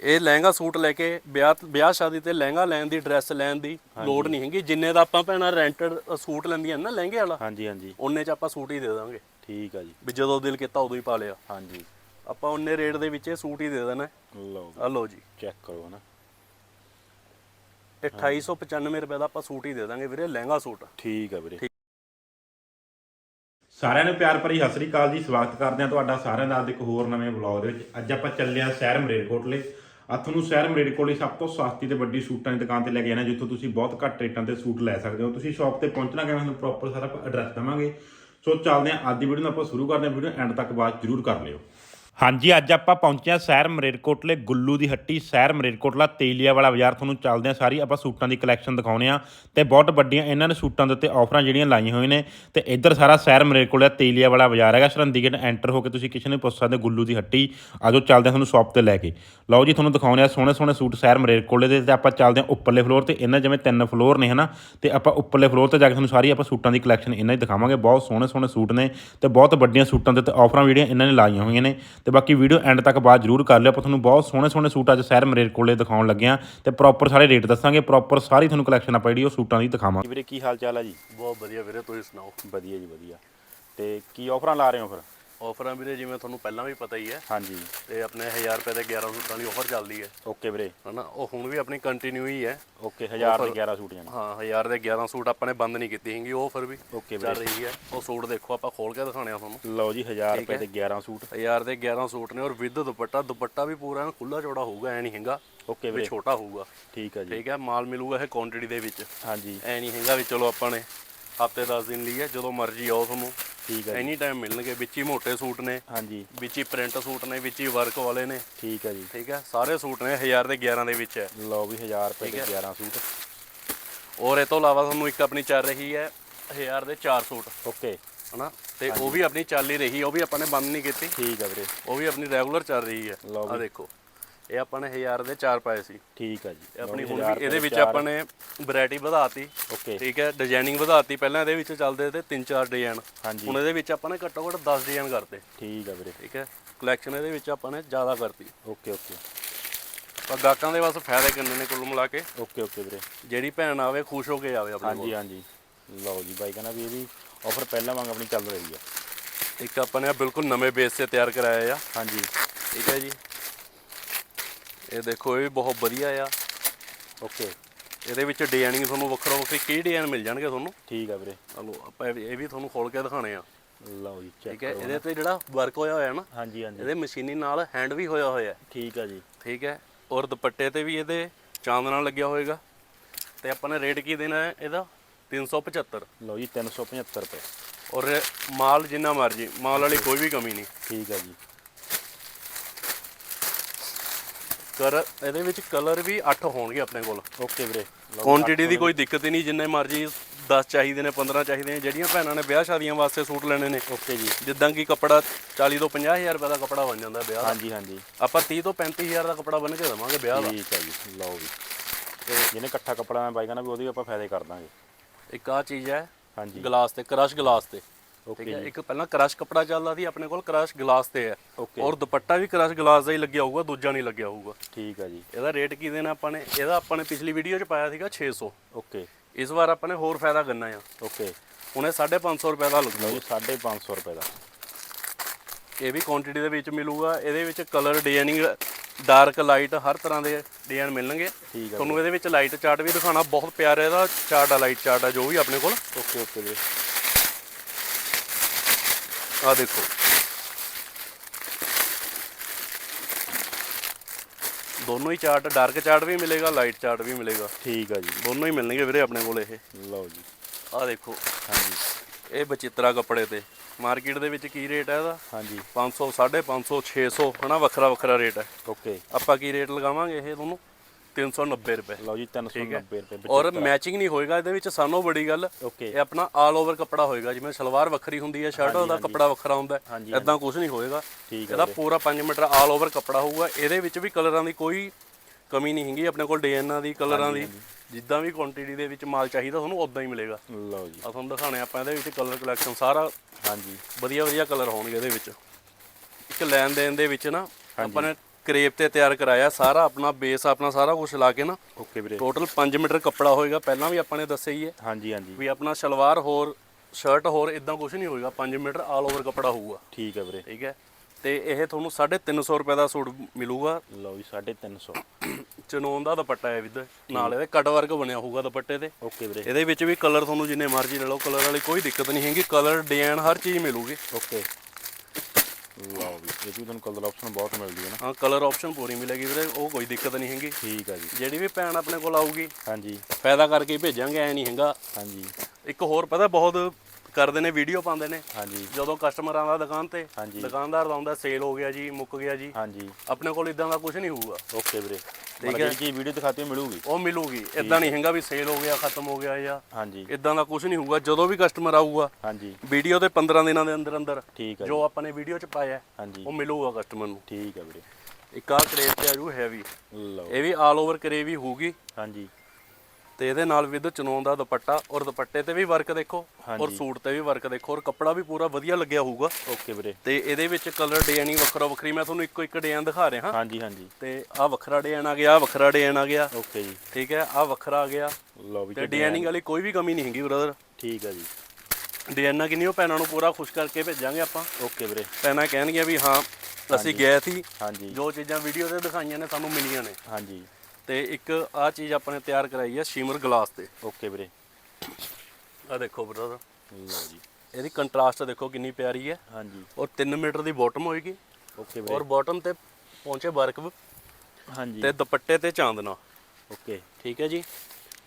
ਇਹ ਲਹਿੰਗਾ ਸੂਟ ਲੈ ਕੇ ਵਿਆਹ ਵਿਆਹ ਸ਼ਾਦੀ ਤੇ ਲਹਿੰਗਾ ਲੈਣ ਦੀ ਡਰੈਸ ਲੈਣ ਦੀ ਲੋੜ ਨਹੀਂ ਹੈਗੀ। ਜਿੰਨੇ ਦਾ ਆਪਾਂ ਭੈਣਾਂ ਰੈਂਟਡ ਸੂਟ ਲੈਂਦੀਆਂ ਨੇ ਨਾ ਲਹਿੰਗੇ ਵਾਲਾ ਹਾਂਜੀ ਹਾਂਜੀ। ਉਹਨੇ ਚ ਆਪਾਂ ਸੂਟ ਹੀ ਦੇ ਦਾਂਗੇ। ਠੀਕ ਹੈ ਜੀ। ਵੀ ਜਦੋਂ ਦਿਲ ਕੀਤਾ ਉਦੋਂ ਹੀ ਪਾ ਲਿਆ। ਹਾਂਜੀ। ਆਪਾਂ ਉਹਨੇ ਰੇਟ ਦੇ ਵਿੱਚ ਇਹ ਸੂਟ ਹੀ ਦੇ ਦੇਣਾ। ਲਓ ਆਹ ਲਓ ਜੀ। ਚੈੱਕ ਕਰੋ ਹਨਾ ਇਹ 2895 ਰੁਪਏ ਦਾ ਆਪਾਂ ਸੂਟ ਹੀ ਦੇ ਦਾਂਗੇ ਵੀਰੇ ਲਹਿੰਗਾ ਸੂਟ। ਠੀਕ ਹੈ ਵੀਰੇ। ਸਾਰਿਆਂ ਨੂੰ ਪਿਆਰ ਭਰੀ ਸਤਿ ਸ੍ਰੀ ਅਕਾਲ ਜੀ। ਸਵਾਗਤ ਕਰਦੇ ਹਾਂ ਤੁਹਾਡਾ ਸਾਰਿਆਂ ਦਾ ਅੱਜ ਇੱਕ ਹੋਰ ਨਵੇਂ ਵਲੌਗ ਦੇ ਵਿੱਚ। ਅੱਜ ਆਪਾਂ ਚੱਲੇ ਹਾਂ ਸ਼ਹਿਰ ਮਰੇਲਕੋਟਲੇ ਆ ਤੁਹਾਨੂੰ ਸ਼ਹਿਰ ਮਰੇਲਕੋਟਲੇ ਸਭ ਤੋਂ ਸਸਤੀ ਤੇ ਵੱਡੀ ਸੂਟਾਂ ਦੀ ਦੁਕਾਨ ਤੇ ਲੈ ਕੇ ਜਾਣਾ ਜਿੱਥੋਂ ਤੁਸੀਂ ਬਹੁਤ ਘੱਟ ਰੇਟਾਂ ਤੇ ਸੂਟ ਲੈ ਸਕਦੇ ਹੋ। ਤੁਸੀਂ ਸ਼ਾਪ ਤੇ ਪਹੁੰਚਣਾ ਕਿਵੇਂ ਤੁਹਾਨੂੰ ਪ੍ਰੋਪਰ ਸਾਰਾ ਐਡਰੈਸ ਦਵਾਂਗੇ। ਸੋ ਚੱਲਦੇ ਹਾਂ ਅੱਜ ਦੀ ਵੀਡੀਓ ਨੂੰ ਆਪਾਂ ਸ਼ੁਰੂ ਕਰਦੇ ਹਾਂ। ਵੀਡੀਓ ਐਂਡ ਤੱਕ ਬਾਅਦ ਜਰੂਰ ਕਰ ਲਿਓ। ਹਾਂਜੀ, ਅੱਜ ਆਪਾਂ ਪਹੁੰਚੇ ਹਾਂ ਸ਼ਹਿਰ ਮਰੇਲਕੋਟਲੇ ਗੁੱਲੂ ਦੀ ਹੱਟੀ ਸ਼ਹਿਰ ਮਰੇਲਕੋਟਲਾ ਤੇਲੀਆ ਵਾਲਾ ਬਾਜ਼ਾਰ, ਤੁਹਾਨੂੰ ਚੱਲਦੇ ਹਾਂ ਸਾਰੀ, ਆਪਾਂ ਸੂਟਾਂ ਦੀ ਕਲੈਕਸ਼ਨ ਦਿਖਾਉਣੇ ਆ ਤੇ ਬਹੁਤ ਵੱਡੀਆਂ ਇਹਨਾਂ ਨੇ ਸੂਟਾਂ ਦੇ ਉੱਤੇ ਆਫਰਾਂ ਜਿਹੜੀਆਂ ਲਾਈਆਂ ਹੋਈਆਂ ਨੇ ਤੇ ਇੱਧਰ ਸਾਰਾ ਸ਼ਹਿਰ ਮਰੇਲਕੋਟਲਾ ਤੇਲੀਆ ਵਾਲਾ ਬਾਜ਼ਾਰ ਹੈਗਾ ਸਰੰਦੀਗੇਟ ਐਂਟਰ ਹੋ ਕੇ ਤੁਸੀਂ ਕਿਸੇ ਨੂੰ ਪੁੱਛ ਸਕਦੇ ਹੋ, ਗੁੱਲੂ ਦੀ ਹੱਟੀ ਆਜੋ ਚੱਲਦੇ ਹਾਂ ਤੁਹਾਨੂੰ ਸ਼ਾਪ ਤੇ ਲੈ ਕੇ। ਲਓ ਜੀ, ਤੁਹਾਨੂੰ ਦਿਖਾਉਣੇ ਆ ਸੋਹਣੇ ਸੋਹਣੇ ਸੂਟ ਸ਼ਹਿਰ ਮਰੇਲਕੋਟਲੇ ਦੇ ਤੇ ਆਪਾਂ ਚੱਲਦੇ ਹਾਂ ਉੱਪਰਲੇ ਫਲੋਰ ਤੇ, ਇਹਨਾਂ ਜਿਵੇਂ ਤਿੰਨ ਫਲੋਰ ਨੇ ਹਨਾ, ਤੇ ਆਪਾਂ ਉੱਪਰਲੇ ਫਲੋਰ ਤੇ ਜਾ ਕੇ ਤੁਹਾਨੂੰ ਸਾਰੀ ਆਪਾਂ ਸੂਟਾਂ ਦੀ ਕਲੈਕਸ਼ਨ ਇਹਨਾਂ ਦੀ ਦਿਖਾਵਾਂਗੇ, ਬਹੁਤ ਸੋਹਣੇ ਸੋਹਣੇ ਸੂਟ ਨੇ ਤੇ ਬਹੁਤ ਵੱਡੀਆਂ ਸੂਟਾਂ ਦੇ ਉੱਤੇ ਆਫਰਾਂ ਜਿਹੜੀਆਂ ਇਹਨਾਂ ਨੇ ਲਾਈਆਂ ਹੋਈਆਂ ਨੇ ਤੇ ਬਾਕੀ ਵੀਡੀਓ ਐਂਡ ਤੱਕ ਬਾਅਦ ਜਰੂਰ ਕਰ ਲਿਓ। ਆਪਾਂ ਤੁਹਾਨੂੰ ਬਹੁਤ ਸੋਹਣੇ ਸੋਹਣੇ ਸੂਟ ਅੱਜ ਸ਼ਹਿਰ ਮਰੇਲਕੋਟਲੇ ਦਿਖਾਉਣ ਲੱਗੇ ਆ ਤੇ ਪ੍ਰੋਪਰ ਸਾਰੇ ਰੇਟ ਦੱਸਾਂਗੇ। ਪ੍ਰੋਪਰ ਸਾਰੀ ਤੁਹਾਨੂੰ ਕਲੈਕਸ਼ਨ ਆਪਾਂ ਜਿਹੜੀ ਉਹ ਸੂਟਾਂ ਦੀ ਦਿਖਾਵਾਂਗੇ। ਵੀਰੇ ਕੀ ਹਾਲ ਚਾਲ ਹੈ ਜੀ? ਬਹੁਤ ਵਧੀਆ ਵੀਰੇ ਤੁਸੀਂ ਸੁਣਾਓ? ਵਧੀਆ ਜੀ ਵਧੀਆ। ਤੇ ਕੀ ਆਫਰਾਂ ਲਾ ਰਹੇ ਹੋ ਫਿਰ? ਆਫਰਾਂ ਵੀਰੇ ਜਿਵੇਂ ਤੁਹਾਨੂੰ ਪਹਿਲਾਂ ਵੀ ਪਤਾ ਹੀ ਹੈ। ਹਾਂਜੀ। ਤੇ ਆਪਣੇ 1000 ਰੁਪਏ ਦੇ 11 ਸੂਟਾਂ ਦੀ ਆਫਰ ਚੱਲਦੀ ਹੈ। ਓਕੇ ਵੀਰੇ। ਹਨਾ? ਉਹ ਹੁਣ ਵੀ ਆਪਣੀ ਕੰਟੀਨਿਊ ਹੀ ਹੈ। ਓਕੇ 1000 ਦੇ 11 ਸੂਟ ਜਾਣਾ ਹਾਂ 1000 ਦੇ 11 ਸੂਟ ਆਪਾਂ ਨੇ ਬੰਦ ਨਹੀਂ ਕੀਤੀ ਹੈਗੀ ਉਹ ਫਿਰ ਵੀ ਓਕੇ ਚੱਲ ਵੀਰੇ ਰਹੀ ਹੈ। ਉਹ ਸੂਟ ਦੇਖੋ ਆਪਾਂ ਖੋਲ ਕੇ ਦਿਖਾਣੇ ਆ ਤੁਹਾਨੂੰ। ਲਓ ਜੀ 1000 ਰੁਪਏ ਦੇ 11 ਸੂਟ। 1000 ਦੇ 11 ਸੂਟ ਨੇ ਔਰ ਵਿਦ ਦੁਪੱਟਾ ਦੁਪੱਟਾ ਵੀ ਪੂਰਾ ਖੁੱਲਾ ਚੌੜਾ ਹੋਊਗਾ ਐ ਨਹੀਂ ਹੈਗਾ। ਓਕੇ ਵੀਰੇ। ਛੋਟਾ ਹੋਊਗਾ। ਠੀਕ ਹੈ ਜੀ। ਠੀਕ ਹੈ ਮਾਲ ਮਿਲੂਗਾ ਇਹ ਕੁਆਂਟੀਟੀ ਦੇ ਵਿੱਚ। ਹਾਂਜੀ। ਐ ਨਹੀਂ ਹੈਗਾ ਵੀ ਚਲੋ ਆਪਾਂ ਨੇ ਹਫ਼ਤੇ 10 ਦਿਨ ਲਈ ਹੈ ਜਦੋਂ ਮਰਜ਼ੀ ਆਓ ਤੁਹਾਨੂੰ। ਠੀਕ ਹੈ ਜੀ। ਐਨੀ ਟਾਈਮ ਮਿਲਣਗੇ। ਵਿੱਚ ਹੀ ਮੋٹے ਸੂਟ ਨੇ ਹਾਂਜੀ। ਵਿੱਚ ਹੀ ਪ੍ਰਿੰਟ ਸੂਟ ਨੇ ਵਿੱਚ ਹੀ ਵਰਕ ਵਾਲੇ ਨੇ। ਠੀਕ ਹੈ ਜੀ। ਠੀਕ ਹੈ? ਸਾਰੇ ਸੂਟ ਨੇ 1000 ਦੇ 11 ਦੇ ਵਿੱਚ ਹੈ। ਲਓ ਵੀ 1000 ਰੁਪਏ ਦੇ 11 ਸੂਟ। ਔਰ ਇਹ ਤੋਂ ਇਲਾਵਾ ਤੁਹਾਨੂੰ ਇੱਕ ਆਪਣੀ ਚੱਲ ਰਹੀ ਹੈ 1000 ਦੇ 4 ਸੂਟ। ਓਕੇ। ਹਨਾ? ਤੇ ਉਹ ਵੀ ਆਪਣੀ ਚੱਲ ਹੀ ਰਹੀ ਉਹ ਵੀ ਆਪਾਂ ਨੇ ਬੰਦ ਨਹੀਂ ਕੀਤੀ। ਠੀਕ ਹੈ ਵੀਰੇ। ਉਹ ਵੀ ਆਪਣੀ ਰੈਗੂਲਰ ਚੱਲ ਰਹੀ ਹੈ। ਆ ਦੇਖੋ। ਇਹ ਆਪਾਂ ਨੇ 1000 ਦੇ 4 ਪਾਏ ਸੀ। ਠੀਕ ਹੈ ਜੀ। ਆਪਣੀ ਹੁਣ 1000 ਵੀ ਇਹਦੇ ਵਿੱਚ ਚਾਰ। ਆਪਾਂ ਨੇ ਵੈਰਾਈਟੀ ਵਧਾਤੀ। ਓਕੇ। ਠੀਕ ਹੈ ਡਿਜ਼ਾਈਨਿੰਗ ਵਧਾਤੀ। ਪਹਿਲਾਂ ਇਹਦੇ ਵਿੱਚ ਚੱਲਦੇ ਤੇ 3-4 ਡਿਜ਼ਾਈਨ ਹਾਂਜੀ। ਹੁਣ ਇਹਦੇ ਵਿੱਚ ਆਪਾਂ ਨੇ ਘੱਟੋ ਘੱਟ 10 ਡਿਜ਼ਾਈਨ ਕਰਤੇ। ਠੀਕ ਹੈ ਵੀਰੇ। ਠੀਕ ਹੈ ਕਲੈਕਸ਼ਨ ਇਹਦੇ ਵਿੱਚ ਆਪਾਂ ਨੇ ਜ਼ਿਆਦਾ ਕਰਤੀ। Okay okay. ਪਰ ਗਾਹਕਾਂ ਦੇ ਬਸ ਫਾਇਦੇ ਕਿੰਨੇ ਨੇ ਕੁੱਲ ਮਿਲਾ ਕੇ। ਓਕੇ ਓਕੇ ਵੀਰੇ। ਜਿਹੜੀ ਭੈਣ ਆਵੇ ਖੁਸ਼ ਹੋ ਕੇ ਆਵੇ ਆਪਣੇ ਹਾਂਜੀ ਕੋਲ। ਹਾਂਜੀ। ਲਓ ਜੀ ਬਾਈ ਕਹਿੰਦਾ ਵੀ ਇਹਦੀ ਆਫਰ ਪਹਿਲਾਂ ਵਾਂਗ ਆਪਣੀ ਚੱਲ ਰਹੀ ਹੈ ਇੱਕ ਆਪਾਂ ਨੇ ਬਿਲਕੁਲ ਨਵੇਂ ਬੇਸ ਤੇ ਤਿਆਰ ਕਰਾਇਆ ਆ। ਹਾਂਜੀ। ਠੀਕ ਹੈ ਜੀ। ਇਹ ਦੇਖੋ ਇਹ ਵੀ ਬਹੁਤ ਵਧੀਆ ਆ। ਓਕੇ। ਇਹਦੇ ਵਿੱਚ ਡਿਜ਼ਾਈਨਿੰਗ ਤੁਹਾਨੂੰ ਵੱਖਰੋ ਵੱਖਰੀ ਕਈ ਡਿਜ਼ਾਈਨ ਮਿਲ ਜਾਣਗੇ ਤੁਹਾਨੂੰ। ਠੀਕ ਹੈ ਵੀਰੇ। ਚਲੋ ਆਪਾਂ ਇਹ ਵੀ- ਇਹ ਵੀ ਤੁਹਾਨੂੰ ਖੋਲ ਕੇ ਦਿਖਾਣੇ ਆ। ਲਓ ਜੀ ਚੈੱਕ ਠੀਕ ਹੈ ਇਹਦੇ ਤੇ ਜਿਹੜਾ ਵਰਕ ਹੋਇਆ ਹੋਇਆ ਨਾ ਹਾਂਜੀ ਹਾਂਜੀ। ਇਹਦੇ ਮਸ਼ੀਨੀ ਨਾਲ ਹੈਂਡ ਵੀ ਹੋਇਆ ਹੋਇਆ। ਠੀਕ ਹੈ ਜੀ। ਠੀਕ ਹੈ ਔਰ ਦੁਪੱਟੇ ਤੇ ਵੀ ਇਹਦੇ ਚਾਂਦਨਾ ਲੱਗਿਆ ਹੋਏਗਾ। ਤੇ ਆਪਾਂ ਨੇ ਰੇਟ ਕੀ ਦੇਣਾ ਹੈ ਇਹਦਾ? 375 ਲਓ ਜੀ 375 ਰੁਪਏ। ਔਰ ਮਾਲ ਜਿੰਨਾ ਮਰਜ਼ੀ ਮਾਲ ਵਾਲੀ ਕੋਈ ਵੀ ਕਮੀ ਨਹੀਂ। ਠੀਕ ਹੈ ਜੀ। ਕਰ ਇਹਦੇ ਵਿੱਚ ਕਲਰ ਵੀ 8 ਹੋਣਗੇ ਆਪਣੇ ਕੋਲ। ਓਕੇ ਵੀਰੇ। ਕੁਆਂਟੀਟੀ ਦੀ ਕੋਈ ਦਿੱਕਤ ਹੀ ਨਹੀਂ ਜਿੰਨੇ ਮਰਜ਼ੀ 10 ਚਾਹੀਦੇ ਨੇ 15 ਚਾਹੀਦੇ ਨੇ ਜਿਹੜੀਆਂ ਭੈਣਾਂ ਨੇ ਵਿਆਹ ਸ਼ਾਦੀਆਂ ਵਾਸਤੇ ਸੂਟ ਲੈਣੇ ਨੇ। ਓਕੇ ਜੀ। ਜਿੱਦਾਂ ਕਿ ਕੱਪੜਾ 40 ਤੋਂ 50000 ਰੁਪਏ ਦਾ ਕੱਪੜਾ ਬਣ ਜਾਂਦਾ ਵਿਆਹ ਦਾ। ਹਾਂਜੀ ਹਾਂਜੀ। ਆਪਾਂ 30 ਤੋਂ 35000 ਦਾ ਕੱਪੜਾ ਬਣ ਕੇ ਦੇਵਾਂਗੇ ਵਿਆਹ ਦਾ। ਠੀਕ ਹੈ ਜੀ ਲਓ ਵੀ ਤੇ ਜਿਹਨੇ ਇਕੱਠਾ ਕੱਪੜਾ ਮੈਂ ਬਾਈ ਕਹਿੰਦਾ ਵੀ ਉਹਦੇ ਆਪਾਂ ਫਾਇਦੇ ਕਰ ਦਾਂਗੇ। ਇੱਕ ਆ ਚੀਜ਼ ਹੈ ਹਾਂਜੀ। ਗਲਾਸ ਤੇ ਕ੍ਰਸ਼ ਗਲਾਸ ਤੇ। ਠੀਕ ਓਕੇ ਹੈ ਇੱਕ ਪਹਿਲਾਂ ਕ੍ਰਸ਼ ਕੱਪੜਾ ਚੱਲਦਾ ਸੀ ਆਪਣੇ ਕੋਲ ਕ੍ਰਸ਼ ਗਲਾਸ ਤੇ ਹੈ। ਓਕੇ ਔਰ ਦੁਪੱਟਾ ਵੀ ਕ੍ਰਸ਼ ਗਲਾਸ ਦਾ ਹੀ ਲੱਗਿਆ ਹੋਊਗਾ ਦੂਜਾ ਨਹੀਂ ਲੱਗਿਆ ਹੋਊਗਾ। ਠੀਕ ਹੈ ਜੀ। ਇਹਦਾ ਰੇਟ ਕੀ ਦੇਣਾ ਆਪਾਂ ਨੇ? ਇਹਦਾ ਆਪਾਂ ਨੇ ਪਿਛਲੀ ਵੀਡੀਓ 'ਚ ਪਾਇਆ ਸੀਗਾ 600 ਓਕੇ ਇਸ ਵਾਰ ਆਪਾਂ ਨੇ ਹੋਰ ਫਾਇਦਾ ਕਰਨਾ ਆ। ਓਕੇ ਹੁਣੇ 550 ਰੁਪਏ ਦਾ ਲਓ ਜੀ 550 ਰੁਪਏ ਦਾ। ਇਹ ਵੀ ਕੁਆਂਟੀਟੀ ਦੇ ਵਿੱਚ ਮਿਲੂਗਾ। ਇਹਦੇ ਵਿੱਚ ਕਲਰ ਡਿਜ਼ਾਈਨਿੰਗ ਡਾਰਕ ਲਾਈਟ ਹਰ ਤਰ੍ਹਾਂ ਦੇ ਡਿਜ਼ਾਈਨ ਮਿਲਣਗੇ। ਤੁਹਾਨੂੰ ਇਹਦੇ ਵਿੱਚ ਲਾਈਟ ਚਾਰਟ ਵੀ ਦਿਖਾਣਾ ਬਹੁਤ ਪਿਆਰਾ ਇਹਦਾ ਚਾਰਟ ਆ ਲਾਈਟ ਚਾਰਟ ਆ ਜੋ ਵੀ ਆਪਣੇ ਕੋਲ। ਓਕੇ ਓਕੇ ਵੀਰੇ ਆ ਦੇਖੋ। ਦੋਨੋਂ ਹੀ ਚਾਰਟ ਡਾਰਕ ਚਾਰਟ ਵੀ ਮਿਲੇਗਾ ਲਾਈਟ ਚਾਰਟ ਵੀ ਮਿਲੇਗਾ। ਠੀਕ ਆ ਜੀ। ਦੋਨੋਂ ਹੀ ਮਿਲਣਗੇ ਵੀਰੇ ਆਪਣੇ ਕੋਲ ਇਹ। ਲਓ ਜੀ। ਆ ਦੇਖੋ। ਹਾਂਜੀ। ਇਹ ਬਚਿੱਤਰਾ ਕੱਪੜੇ ਤੇ। ਮਾਰਕੀਟ ਦੇ ਵਿੱਚ ਕੀ ਰੇਟ ਹੈ ਇਹਦਾ? ਹਾਂਜੀ। 500 550 600 ਹਨਾ ਵੱਖਰਾ ਵੱਖਰਾ ਰੇਟ ਹੈ ਓਕੇ। ਆਪਾਂ ਕੀ ਰੇਟ ਲਗਾਵਾਂਗੇ ਇਹ ਤੁਹਾਨੂੰ 390 ਰੁਪਏ। ਲਓ ਜੀ 390 ਰੁਪਏ ਵਿੱਚ ਔਰ ਮੈਚਿੰਗ ਨਹੀਂ ਹੋਏਗਾ ਇਹਦੇ ਵਿੱਚ ਸਾਨੂੰ ਬੜੀ ਗੱਲ ਇਹ ਆਪਣਾ ਆਲ ਓਵਰ ਕੱਪੜਾ ਹੋਏਗਾ ਜਿਵੇਂ ਸਲਵਾਰ ਵੱਖਰੀ ਹੁੰਦੀ ਹੈ ਸ਼ਰਟ ਦਾ ਕੱਪੜਾ ਵੱਖਰਾ ਹੁੰਦਾ ਇਦਾਂ ਕੁਝ ਨਹੀਂ ਹੋਏਗਾ। ਇਹਦਾ ਪੂਰਾ 5 ਮੀਟਰ ਆਲ ਓਵਰ ਕੱਪੜਾ ਹੋਊਗਾ। ਇਹਦੇ ਵਿੱਚ ਵੀ ਕਲਰਾਂ ਦੀ ਕੋਈ ਕਮੀ ਨਹੀਂ ਹੈਗੀ ਆਪਣੇ ਕੋਲ ਡਿਜ਼ਾਈਨਾਂ ਦੀ ਕਲਰਾਂ ਦੀ। ਜਿੱਦਾਂ ਵੀ ਕੁਆਂਟੀਟੀ ਦੇ ਵਿੱਚ ਮਾਲ ਚਾਹੀਦਾ ਤੁਹਾਨੂੰ ਉਦਾਂ ਹੀ ਮਿਲੇਗਾ। ਲਓ ਜੀ। ਆ ਤੁਹਾਨੂੰ ਦਿਖਾਣੇ ਆਪਾਂ ਇਹਦੇ ਵਿੱਚ ਕਲਰ ਕਲੈਕਸ਼ਨ ਸਾਰਾ ਹਾਂਜੀ। ਵਧੀਆ ਵਧੀਆ ਕਲਰ ਹੋਣਗੇ ਇਹਦੇ ਵਿੱਚ। ਇੱਕ ਲੈਣ ਦੇਣ ਦੇ ਵਿੱਚ ਨਾ ਆਪਾਂ ਨੇ ਕਰੇਪ ਤੇ ਤਿਆਰ ਕਰਾਇਆ ਸਾਰਾ ਆਪਣਾ ਬੇਸ ਆਪਣਾ ਸਾਰਾ ਕੁਝ ਲਾ ਕੇ ਨਾ ਓਕੇ ਵੀਰੇ। ਟੋਟਲ 5 ਮੀਟਰ ਕੱਪੜਾ ਹੋਏਗਾ। ਪਹਿਲਾਂ ਵੀ ਆਪਾਂ ਨੇ ਦੱਸਿਆ ਹੀ ਹੈ ਹਾਂਜੀ ਹਾਂਜੀ। ਵੀ ਆਪਣਾ ਸਲਵਾਰ ਹੋਰ ਸ਼ਰਟ ਹੋਰ ਇਦਾਂ ਕੁਝ ਨਹੀਂ ਹੋਏਗਾ। 5 ਮੀਟਰ ਆਲ ਓਵਰ ਕੱਪੜਾ ਹੋਊਗਾ। ਠੀਕ ਹੈ ਵੀਰੇ। ਠੀਕ ਹੈ? ਤੇ ਇਹ ਤੁਹਾਨੂੰ 350 ਰੁਪਏ ਦਾ ਸੂਟ ਮਿਲੂਗਾ। ਲਓ ਜੀ 350 ਚਨੋਨ ਦਾ ਦੁਪੱਟਾ ਹੈ ਵਿਦ ਨਾਲ ਇਹਦੇ ਕੱਟ ਵਰਕ ਬਣਿਆ ਹੋਊਗਾ ਦੁਪੱਟੇ ਤੇ। ਓਕੇ ਵੀਰੇ। ਇਹਦੇ ਵਿੱਚ ਵੀ ਕਲਰ ਤੁਹਾਨੂੰ ਜਿੰਨੇ ਮਰਜ਼ੀ ਲੈ ਲਓ ਕਲਰ ਵਾਲੀ ਕੋਈ ਦਿੱਕਤ ਨਹੀਂ ਹੈਗੀ। ਕਲਰ ਡਿਜ਼ਾਈਨ ਹਰ ਚੀਜ਼ ਮਿਲੂਗੀ। ਓਕੇ ਲਓ ਜੀ ਇਹ ਵੀ ਤੁਹਾਨੂੰ ਕਲਰ ਆਪਸ਼ਨ ਬਹੁਤ ਮਿਲਦੀ ਹੈ ਨਾ। ਹਾਂ ਕਲਰ ਆਪਸ਼ਨ ਪੂਰੀ ਮਿਲੇਗੀ ਵੀਰੇ ਉਹ ਕੋਈ ਦਿੱਕਤ ਨਹੀਂ ਹੈਗੀ। ਠੀਕ ਆ ਜੀ। ਜਿਹੜੀ ਵੀ ਭੈਣ ਆਪਣੇ ਕੋਲ ਆਊਗੀ ਹਾਂਜੀ। ਫਾਇਦਾ ਕਰਕੇ ਭੇਜਾਂਗੇ ਐ ਨਹੀਂ ਹੈਗਾ। ਹਾਂਜੀ। ਇੱਕ ਹੋਰ ਪਤਾ ਬਹੁਤ ਕਰਦੇ ਨੇ ਵੀਡੀਓ ਪਾਉਂਦੇ ਨੇ। ਹਾਂਜੀ। ਜਦੋਂ ਕਸਟਮਰ ਆਉਂਦਾ ਦੁਕਾਨ ਤੇ ਹਾਂਜੀ। ਦੁਕਾਨਦਾਰ ਦਾ ਆਉਂਦਾ ਸੇਲ ਹੋ ਗਿਆ ਜੀ ਮੁੱਕ ਗਿਆ ਜੀ। ਹਾਂਜੀ। ਆਪਣੇ ਕੋਲ ਇਦਾਂ ਦਾ ਕੁਝ ਨਹੀਂ ਹੋਊਗਾ। ਓਕੇ ਵੀਰੇ। ਠੀਕ ਹੈ। ਜੀ ਵੀਡੀਓ ਦਿਖਾਤੀ ਮਿਲੂਗੀ? ਉਹ ਮਿਲੂਗੀ। ਇਦਾਂ ਨਹੀਂ ਹੈਗਾ ਵੀ ਸੇਲ ਹੋ ਗਿਆ ਖਤਮ ਹੋ ਗਿਆ ਜਾਂ ਹਾਂਜੀ। ਇਦਾਂ ਦਾ ਕੁਝ ਨਹੀਂ ਹੋਊਗਾ। ਜਦੋਂ ਵੀ ਕਸਟਮਰ ਆਊਗਾ ਹਾਂਜੀ। ਵੀਡੀਓ ਦੇ 15 ਦਿਨਾਂ ਦੇ ਅੰਦਰ ਅੰਦਰ ਠੀਕ ਆ ਜੀ ਜੋ। ਆਪਾਂ ਨੇ ਵੀਡੀਓ ਚ ਪਾਇਆ ਹੈ, ਹਾਂਜੀ। ਉਹ ਮਿਲੂਗਾ ਕਸਟਮਰ ਨੂੰ। ਠੀਕ ਆ ਵੀਰੇ। ਇੱਕ ਆ ਕਰੇਵ ਤੇ ਆਜੂ ਹੈਵੀ ਲਓ। ਇਹ ਵੀ ਆਲ ਓਵਰ ਕਰੇਵ ਹੀ ਹੋਊਗੀ। ਹਾਂਜੀ। ਤੇ ਇਹਦੇ ਨਾਲ ਵਿਦ ਚਨੋਨ ਦਾ ਦੁਪੱਟਾ ਔਰ ਦੁਪੱਟੇ ਤੇ ਵੀ ਵਰਕ ਦੇਖੋ ਔਰ। ਸੂਟ ਤੇ ਵੀ ਵਰਕ ਦੇਖੋ ਔਰ ਕੱਪੜਾ ਵੀ ਪੂਰਾ ਵਧੀਆ ਲੱਗਿਆ ਹੋਊਗਾ। ਓਕੇ ਵੀਰੇ। ਤੇ ਇਹਦੇ ਵਿੱਚ ਕਲਰ ਡਿਜ਼ਾਈਨਿੰਗ ਵੱਖਰਾ ਵੱਖਰੀ ਮੈਂ ਤੁਹਾਨੂੰ ਇੱਕੋ ਇੱਕ ਡਿਜ਼ਾਈਨ ਦਿਖਾ ਰਿਹਾ। ਹਾਂਜੀ ਹਾਂਜੀ। ਤੇ ਆ ਵੱਖਰਾ ਡਿਜ਼ਾਈਨ ਆ ਗਿਆ ਆ ਵੱਖਰਾ ਡਿਜ਼ਾਈਨ ਆ ਗਿਆ। ਓਕੇ ਜੀ। ਠੀਕ ਹੈ ਆ ਵੱਖਰਾ ਆ ਗਿਆ। ਲਓ ਵੀ ਤੇ ਡਿਜ਼ਾਈਨਿੰਗ ਵਾਲੀ ਕੋਈ ਵੀ ਕਮੀ ਨਹੀਂ ਹੈਗੀ ਬ੍ਰਦਰ ਠੀਕ ਆ ਜੀ। ਡਿਜ਼ਾਈਨਾਂ ਕਿੰਨੀਆਂ ਭੈਣਾਂ ਨੂੰ ਪੂਰਾ ਖੁਸ਼ ਕਰਕੇ ਭੇਜਾਂਗੇ ਆਪਾਂ। ਓਕੇ ਵੀਰੇ। ਭੈਣਾਂ ਕਹਿਣਗੀਆਂ ਵੀ ਹਾਂ ਅਸੀਂ ਗਏ ਸੀ। ਹਾਂਜੀ। ਜੋ ਚੀਜ਼ਾਂ ਵੀਡੀਓ ਤੇ ਦਿਖਾਈਆਂ ਨੇ ਸਾਨੂੰ ਮਿਲੀਆਂ ਨੇ। ਹਾਂਜੀ। ਤੇ ਇੱਕ ਆ ਚੀਜ਼ ਆਪਾਂ ਨੇ ਤਿਆਰ ਕਰਾਈ ਹੈ ਸ਼ਿਮਰ ਗਲਾਸ ਤੇ। ਓਕੇ ਵੀਰੇ। ਆ ਦੇਖੋ ਬ੍ਰਦਰ ਲਓ ਜੀ। ਇਹਦੀ ਕੰਟਰਾਸਟ ਦੇਖੋ ਕਿੰਨੀ ਪਿਆਰੀ ਹੈ। ਹਾਂਜੀ। ਔਰ 3 ਮੀਟਰ ਦੀ ਬਾਟਮ ਹੋਏਗੀ। ਓਕੇ ਵੀਰੇ। ਔਰ ਬਾਟਮ ਤੇ ਪਹੁੰਚੇ ਵਰਕ ਹਾਂਜੀ। ਤੇ ਦੁਪੱਟੇ ਤੇ ਚਾਂਦਨਾ। ਓਕੇ। ਠੀਕ ਹੈ ਜੀ।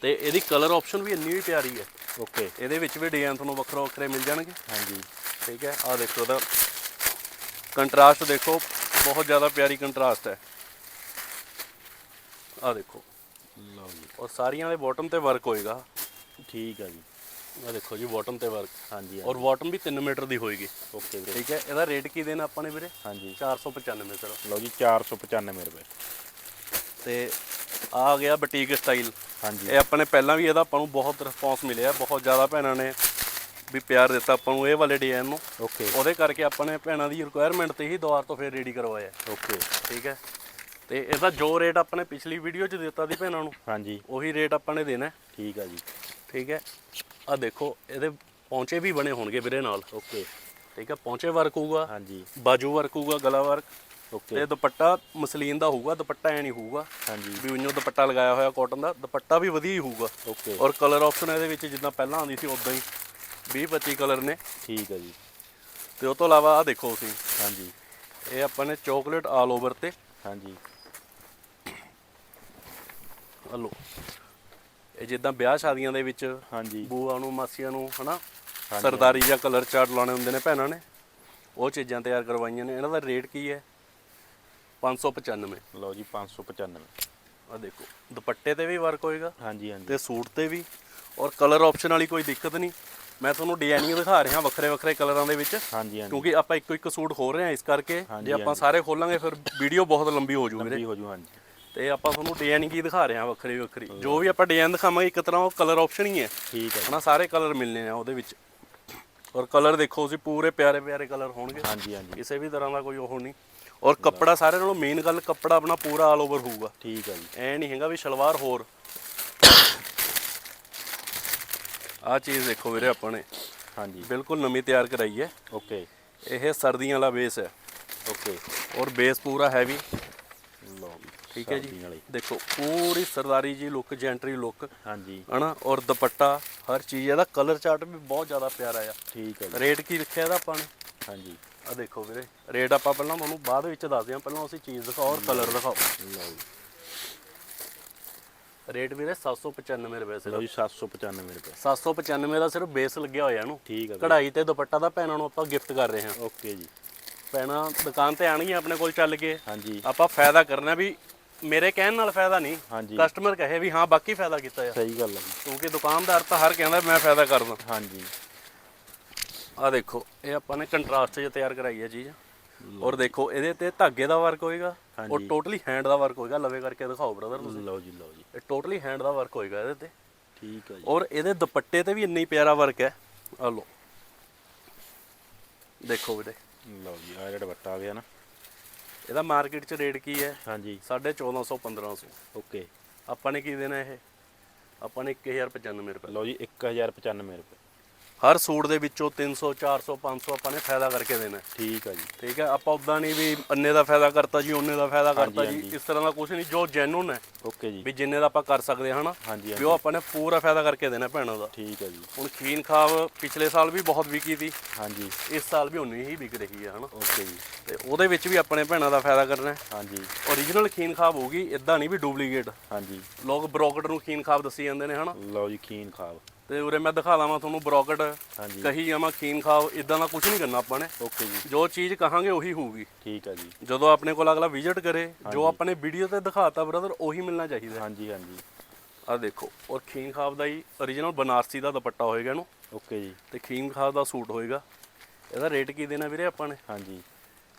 ਤੇ ਇਹਦੀ ਕਲਰ ਆਪਸ਼ਨ ਵੀ ਇੰਨੀ ਵੀ ਪਿਆਰੀ ਹੈ। ਓਕੇ। ਇਹਦੇ ਵਿੱਚ ਵੀ ਡਿਜ਼ਾਈਨ ਤੁਹਾਨੂੰ ਵੱਖਰੇ ਵੱਖਰੇ ਮਿਲ ਜਾਣਗੇ। ਹਾਂਜੀ। ਠੀਕ ਹੈ। ਆ ਦੇਖੋ ਇਹਦਾ ਕੰਟਰਾਸਟ ਦੇਖੋ ਬਹੁਤ ਜ਼ਿਆਦਾ ਪਿਆਰੀ ਕੰਟਰਾਸਟ ਹੈ। ਆ ਦੇਖੋ। ਲਓ ਜੀ। ਔਰ ਸਾਰੀਆਂ ਦੇ ਬਾਟਮ ਤੇ ਵਰਕ ਹੋਏਗਾ। ਠੀਕ ਆ ਜੀ। ਆ ਦੇਖੋ ਜੀ ਬਾਟਮ ਤੇ ਵਰਕ ਹਾਂਜੀ ਔਰ ਬਾਟਮ ਵੀ 3 ਮੀਟਰ ਦੀ ਹੋਏਗੀ। ਓਕੇ ਵੀਰੇ। ਠੀਕ ਹੈ ਇਹਦਾ ਰੇਟ ਕੀ ਦੇਣਾ ਆਪਾਂ ਨੇ ਵੀਰੇ? ਹਾਂਜੀ। 495 ਸਰ ਲਓ ਜੀ 495 ਰੁਪਏ। ਤੇ ਆ ਗਿਆ ਬੁਟੀਕ ਸਟਾਈਲ ਹਾਂਜੀ। ਇਹ ਆਪਾਂ ਨੇ ਪਹਿਲਾਂ ਵੀ ਇਹਦਾ ਆਪਾਂ ਨੂੰ ਬਹੁਤ ਰਿਸਪੌਂਸ ਮਿਲਿਆ। ਬਹੁਤ ਜ਼ਿਆਦਾ ਭੈਣਾਂ ਨੇ ਵੀ ਪਿਆਰ ਦਿੱਤਾ ਆਪਾਂ ਨੂੰ ਇਹ ਵਾਲੇ ਡਿਜ਼ਾਈਨ ਨੂੰ। ਓਕੇ। ਉਹਦੇ ਕਰਕੇ ਆਪਾਂ ਨੇ ਭੈਣਾਂ ਦੀ ਰਿਕੁਆਇਰਮੈਂਟ ਤੇ ਹੀ ਦੁਬਾਰ ਤੋਂ ਫੇਰ ਰੈਡੀ ਕਰਵਾਇਆ। ਓਕੇ। ਠੀਕ ਹੈ। ਤੇ ਇਹਦਾ ਜੋ ਰੇਟ ਆਪਾਂ ਨੇ ਪਿਛਲੀ ਵੀਡੀਓ 'ਚ ਦਿੱਤਾ ਸੀ ਭੈਣਾਂ ਨੂੰ ਹਾਂਜੀ। ਉਹੀ ਰੇਟ ਆਪਾਂ ਨੇ ਦੇਣਾ। ਹੈ, ਠੀਕ ਆ ਜੀ। ਠੀਕ ਹੈ? ਆ ਦੇਖੋ ਇਹਦੇ ਪੌਂਚੇ ਵੀ ਬਣੇ ਹੋਣਗੇ ਵੀਰੇ ਨਾਲ। ਓਕੇ। ਠੀਕ ਹੈ ਪੌਂਚੇ ਵਰਕ ਹੋਊਗਾ ਹਾਂਜੀ। ਬਾਜੂ ਵਰਕ ਹੋਊਗਾ ਗਲਾ ਵਰਕ ਓਕੇ। ਤੇ ਦੁਪੱਟਾ ਮਸਲੀਨ ਦਾ ਹੋਊਗਾ ਦੁਪੱਟਾ ਐ ਨਹੀਂ ਹੋਊਗਾ। ਹਾਂਜੀ। ਵੀ ਉਹਨੂੰ ਦੁਪੱਟਾ ਲਗਾਇਆ ਹੋਇਆ ਕਾਟਨ ਦਾ ਦੁਪੱਟਾ ਵੀ ਵਧੀਆ ਹੀ ਹੋਊਗਾ। ਓਕੇ। ਔਰ ਕਲਰ ਆਪਸ਼ਨ ਇਹਦੇ ਵਿੱਚ ਜਿੱਦਾਂ ਪਹਿਲਾਂ ਆਉਂਦੀ ਸੀ ਉਦਾਂ ਹੀ 20 25 ਕਲਰ ਨੇ। ਠੀਕ ਆ ਜੀ। ਤੇ ਉਹ ਤੋਂ ਇਲਾਵਾ ਆ ਦੇਖੋ ਤੁਸੀਂ। ਹਾਂਜੀ। ਇਹ ਆਪਾਂ ਨੇ ਚਾਕਲੇਟ ਆਲ ਓਵਰ ਤੇ। ਹਾਂਜੀ। ਹਲੋ। ਇਹ ਜਿੱਦਾਂ ਵਿਆਹ ਸ਼ਾਦੀਆਂ ਦੇ ਵਿੱਚ ਹਾਂਜੀ। ਬੂਆ ਨੂੰ ਮਾਸੀਆਂ ਨੂੰ ਹਨਾ? ਸਰਦਾਰੀ ਜਾਂ ਕਲਰ ਚਾਰਟ ਲਾਉਣੇ ਹੁੰਦੇ ਨੇ ਭੈਣਾਂ ਨੇ। ਉਹ ਚੀਜ਼ਾਂ ਤਿਆਰ ਕਰਵਾਈਆਂ ਨੇ। ਇਹਨਾਂ ਦਾ ਰੇਟ ਕੀ ਹੈ? 595 ਲਓ ਜੀ 595 ਆ ਦੇਖੋ ਦੁਪੱਟੇ ਤੇ ਵੀ ਵਰਕ ਹੋਏਗਾ ਹਾਂਜੀ ਹਾਂਜੀ। ਤੇ ਸੂਟ ਤੇ ਵੀ। ਔਰ ਕਲਰ ਆਪਸ਼ਨ ਵਾਲੀ ਕੋਈ ਦਿੱਕਤ ਨਹੀਂ। ਮੈਂ ਤੁਹਾਨੂੰ ਡਿਜ਼ਾਈਨਿੰਗ ਦਿਖਾ ਰਿਹਾ ਵੱਖਰੇ ਵੱਖਰੇ ਕਲਰਾਂ ਦੇ ਵਿੱਚ। ਹਾਂਜੀ ਹਾਂਜੀ। ਕਿਉਂਕਿ ਆਪਾਂ ਇੱਕੋ ਇੱਕ ਸੂਟ ਖੋਲ ਰਹੇ ਹਾਂ ਇਸ ਕਰਕੇ। ਜੇ ਆਪਾਂ ਸਾਰੇ ਖੋਲਾਂਗੇ ਫਿਰ ਵੀਡੀਓ ਬਹੁਤ ਲੰਬੀ ਹੋ ਜੂਗੀ ਲੰਬੀ ਹੋ ਜੂ ਹਾਂਜੀ। ਤੇ ਆਪਾਂ ਤੁਹਾਨੂੰ ਡਿਜ਼ਾਈਨਿੰਗ ਹੀ ਦਿਖਾ ਰਹੇ ਹਾਂ ਵੱਖਰੀ ਵੱਖਰੀ। ਜੋ ਵੀ ਆਪਾਂ ਡਿਜ਼ਾਈਨ ਦਿਖਾਵਾਂਗੇ ਇੱਕ ਤਰ੍ਹਾਂ ਉਹ ਕਲਰ ਆਪਸ਼ਨ ਹੀ ਹੈ। ਠੀਕ ਹੈ ਹਨਾ ਸਾਰੇ ਕਲਰ ਮਿਲਨੇ ਆ ਉਹਦੇ ਵਿੱਚ। ਔਰ ਕਲਰ ਦੇਖੋ ਤੁਸੀਂ ਪੂਰੇ ਪਿਆਰੇ ਪਿਆਰੇ ਕਲਰ ਹੋਣਗੇ। ਹਾਂਜੀ ਹਾਂਜੀ। ਕਿਸੇ ਵੀ ਤਰ੍ਹਾਂ ਦਾ ਕੋਈ ਉਹ ਨਹੀਂ। ਔਰ ਕੱਪੜਾ ਸਾਰੇ ਨਾਲੋਂ ਮੇਨ ਗੱਲ ਕੱਪੜਾ ਆਪਣਾ ਪੂਰਾ ਆਲ ਓਵਰ ਹੋਊਗਾ। ਠੀਕ ਹੈ ਜੀ। ਐ ਨਹੀਂ ਹੈਗਾ ਵੀ ਸ਼ਲਵਾਰ ਹੋਰ। ਆਹ ਚੀਜ਼ ਦੇਖੋ ਵੀਰੇ ਆਪਾਂ ਨੇ ਹਾਂਜੀ। ਬਿਲਕੁਲ ਨਵੀਂ ਤਿਆਰ ਕਰਾਈ ਹੈ। ਓਕੇ। ਇਹ ਸਰਦੀਆਂ ਵਾਲਾ ਬੇਸ ਹੈ। ਓਕੇ। ਔਰ ਬੇਸ ਪੂਰਾ ਹੈਵੀ ਜੀ। ਠੀਕ ਹੈ ਜੀ। ਦੇਖੋ ਪੂਰੀ ਸਰਦਾਰੀ ਜੀ ਲੁੱਕ ਜੈਂਟਰੀ ਲੁੱਕ। ਹਾਂਜੀ। ਹਨਾ ਔਰ ਦੁਪੱਟਾ ਹਰ ਚੀਜ਼ ਇਹਦਾ ਕਲਰ ਚਾਰਟ ਵੀ ਬਹੁਤ ਜ਼ਿਆਦਾ ਪਿਆਰਾ ਆ। ਠੀਕ ਹੈ ਜੀ। ਰੇਟ ਕੀ ਲਿਖਿਆ ਇਹਦਾ ਆਪਾਂ ਨੇ? ਹਾਂਜੀ। ਆ ਦੇਖੋ ਵੀਰੇ ਰੇਟ ਆਪਾਂ ਪਹਿਲਾਂ ਤੁਹਾਨੂੰ ਬਾਅਦ ਵਿੱਚ ਦੱਸਦੇ ਹਾਂ। ਪਹਿਲਾਂ ਅਸੀਂ ਚੀਜ਼ ਦਿਖਾਓ ਔਰ ਕਲਰ ਦਿਖਾਓ। ਲਓ ਰੇਟ ਵੀਰੇ 795 ਰੁਪਏ ਲਓ ਸਿਰਫ ਜੀ 795 ਰੁਪਏ। 795 ਦਾ ਸਿਰਫ ਬੇਸ ਲੱਗਿਆ ਹੋਇਆ ਇਹਨੂੰ। ਠੀਕ ਹੈ ਕਢਾਈ ਤੇ ਦੁਪੱਟਾ ਦਾ ਭੈਣਾਂ ਨੂੰ ਆਪਾਂ ਗਿਫਟ ਕਰ ਰਹੇ ਹਾਂ। ਓਕੇ ਜੀ। ਭੈਣਾਂ ਦੁਕਾਨ ਤੇ ਆਣਗੀਆਂ ਆਪਣੇ ਕੋਲ ਚੱਲ ਕੇ। ਹਾਂਜੀ। ਆਪਾਂ ਫਾਇਦਾ ਕਰਨਾ ਵੀ ਮੇਰੇ ਕਹਿਣ ਨਾਲ ਫਾਇਦਾ ਨਹੀਂ। ਹਾਂਜੀ। ਕਸਟਮਰ ਕਹੇ ਵੀ ਹਾਂ ਬਾਕੀ ਫਾਇਦਾ ਕੀਤਾ ਆ। ਸਹੀ ਗੱਲ ਹੈ ਜੀ। ਕਿਉਂਕਿ ਦੁਕਾਨਦਾਰ ਤਾਂ ਹਰ ਕਹਿੰਦਾ ਮੈਂ ਫਾਇਦਾ ਕਰਦਾ। ਹਾਂਜੀ। ਆ ਦੇਖੋ ਇਹ ਆਪਾਂ ਨੇ ਕੰਟਰਾਸਟ 'ਚ ਤਿਆਰ ਕਰਾਈ ਹੈ ਚੀਜ਼। ਔਰ ਦੇਖੋ ਇਹਦੇ ਤੇ ਧਾਗੇ ਦਾ ਵਰਕ ਹੋਏਗਾ। ਔਰ ਹਾਂਜੀ। ਟੋਟਲੀ ਹੈਂਡ ਦਾ ਵਰਕ ਹੋਏਗਾ। ਲਵੇ ਕਰਕੇ ਦਿਖਾਓ ਬ੍ਰਦਰ ਤੁਸੀਂ। ਲਓ ਜੀ ਲਓ ਜੀ। ਇਹ ਟੋਟਲੀ ਹੈਂਡ ਦਾ ਵਰਕ ਹੋਏਗਾ ਇਹਦੇ ਤੇ। ਠੀਕ ਹੈ ਜੀ। ਔਰ ਇਹਦੇ ਦੁਪੱਟੇ ਤੇ ਵੀ ਇੰਨਾ ਹੀ ਪਿਆਰਾ ਵਰਕ ਹੈ। ਆ ਲੋ ਦੇਖੋ ਵੀਰੇ। ਲਓ ਜੀ ਆ ਜਿਹੜਾ ਦੁਪੱਟਾ ਆ ਗਿਆ ਨਾ। ਇਹਦਾ ਮਾਰਕੀਟ 'ਚ ਰੇਟ ਕੀ ਹੈ? ਹਾਂਜੀ। 1450 1500 ਓਕੇ। ਆਪਾਂ ਨੇ ਕੀ ਦੇਣਾ ਇਹ? ਆਪਾਂ ਨੇ 1095 ਰੁਪਏ। ਲਓ ਜੀ 1095 ਰੁਪਏ। ਹਰ ਸੂਟ ਦੇ ਵਿੱਚੋਂ 300 400 500 ਆਪਾਂ ਨੇ ਫਾਇਦਾ ਕਰਕੇ ਦੇਣਾ। ਹੈ। ਠੀਕ ਹੈ ਜੀ। ਠੀਕ ਹੈ ਆਪਾਂ ਉਦਾਂ ਨਹੀਂ ਵੀ ਅੰਨੇ ਦਾ ਫਾਇਦਾ ਕਰਤਾ ਜੀ ਉਹਨੇ ਦਾ ਫਾਇਦਾ ਕਰਤਾ ਜੀ। ਹਾਂਜੀ। ਇਸ ਤਰ੍ਹਾਂ ਦਾ ਕੁਝ ਨਹੀਂ ਜੋ ਜੈਨੂਨ ਹੈ। ਓਕੇ ਜੀ। ਵੀ ਜਿੰਨੇ ਦਾ ਆਪਾਂ ਕਰ ਸਕਦੇ ਹਾਂ ਹਨਾ? ਹਾਂਜੀ ਵੀ ਉਹ ਆਪਾਂ ਨੇ ਪੂਰਾ ਫਾਇਦਾ ਕਰਕੇ ਦੇਣਾ ਭੈਣਾਂ ਦਾ। ਠੀਕ ਹੈ ਜੀ। ਹੁਣ ਖੀਨ ਖਾਬ ਪਿਛਲੇ ਸਾਲ ਵੀ ਬਹੁਤ ਵਿਕੀ ਸੀ। ਹਾਂਜੀ। ਇਸ ਸਾਲ ਵੀ ਉਨੀ ਹੀ ਵਿਕ ਰਹੀ ਹੈ ਹਨਾ? ਓਕੇ ਜੀ। ਤੇ ਉਹਦੇ ਵਿੱਚ ਵੀ ਆਪਣੇ ਭੈਣਾਂ ਦਾ ਫਾਇਦਾ ਕਰਨਾ ਹੈ। ਹਾਂਜੀ। ਓਰੀਜਨਲ ਖੀਨ ਖਾਬ ਹੋਊਗੀ ਇਦਾਂ ਨਹੀਂ ਵੀ ਡੁਪਲੀਕੇਟ ਹਾਂਜੀ। ਲੋਕ ਬ੍ਰੋਕਟ ਨੂੰ ਖੀਨ ਖਾਬ ਦੱਸੀ ਜਾਂਦੇ ਨੇ ਹਨਾ? ਲਓ ਜੀ ਖੀਨ ਖਾਬ ਤੇ ਉਰੇ ਮੈਂ ਦਿਖਾ ਦਵਾਂ ਤੁਹਾਨੂੰ ਬ੍ਰੋਕਟ। ਕਹੀ ਜਾਵਾਂ ਖੀਨ ਖਾਬ ਇਦਾਂ ਦਾ ਕੁਝ ਨਹੀਂ ਕਰਨਾ ਆਪਾਂ ਨੇ। ਓਕੇ ਜੀ। ਜੋ ਚੀਜ਼ ਕਹਾਂਗੇ ਉਹੀ ਹੋਊਗੀ। ਠੀਕ ਹੈ ਜੀ। ਜਦੋਂ ਆਪਣੇ ਕੋਲ ਅਗਲਾ ਵਿਜ਼ਿਟ ਕਰੇ ਜੋ ਆਪਣੇ ਵੀਡੀਓ ਤੇ ਦਿਖਾਤਾ ਬ੍ਰਦਰ ਉਹੀ ਮਿਲਣਾ ਚਾਹੀਦਾ। ਹਾਂਜੀ ਹਾਂਜੀ। ਆ ਦੇਖੋ ਔਰ ਖੀਨ ਖਾਬ ਦਾ ਹੀ origignal ਬਨਾਰਸੀ ਦਾ ਦੁਪੱਟਾ ਹੋਏਗਾ ਇਹਨੂੰ। ਓਕੇ ਜੀ। ਤੇ ਖੀਨ ਖਾਬ ਦਾ ਸੂਟ ਹੋਏਗਾ। ਇਹਦਾ ਰੇਟ ਕੀ ਦੇਣਾ ਵੀਰੇ ਆਪਾਂ ਨੇ? ਹਾਂਜੀ।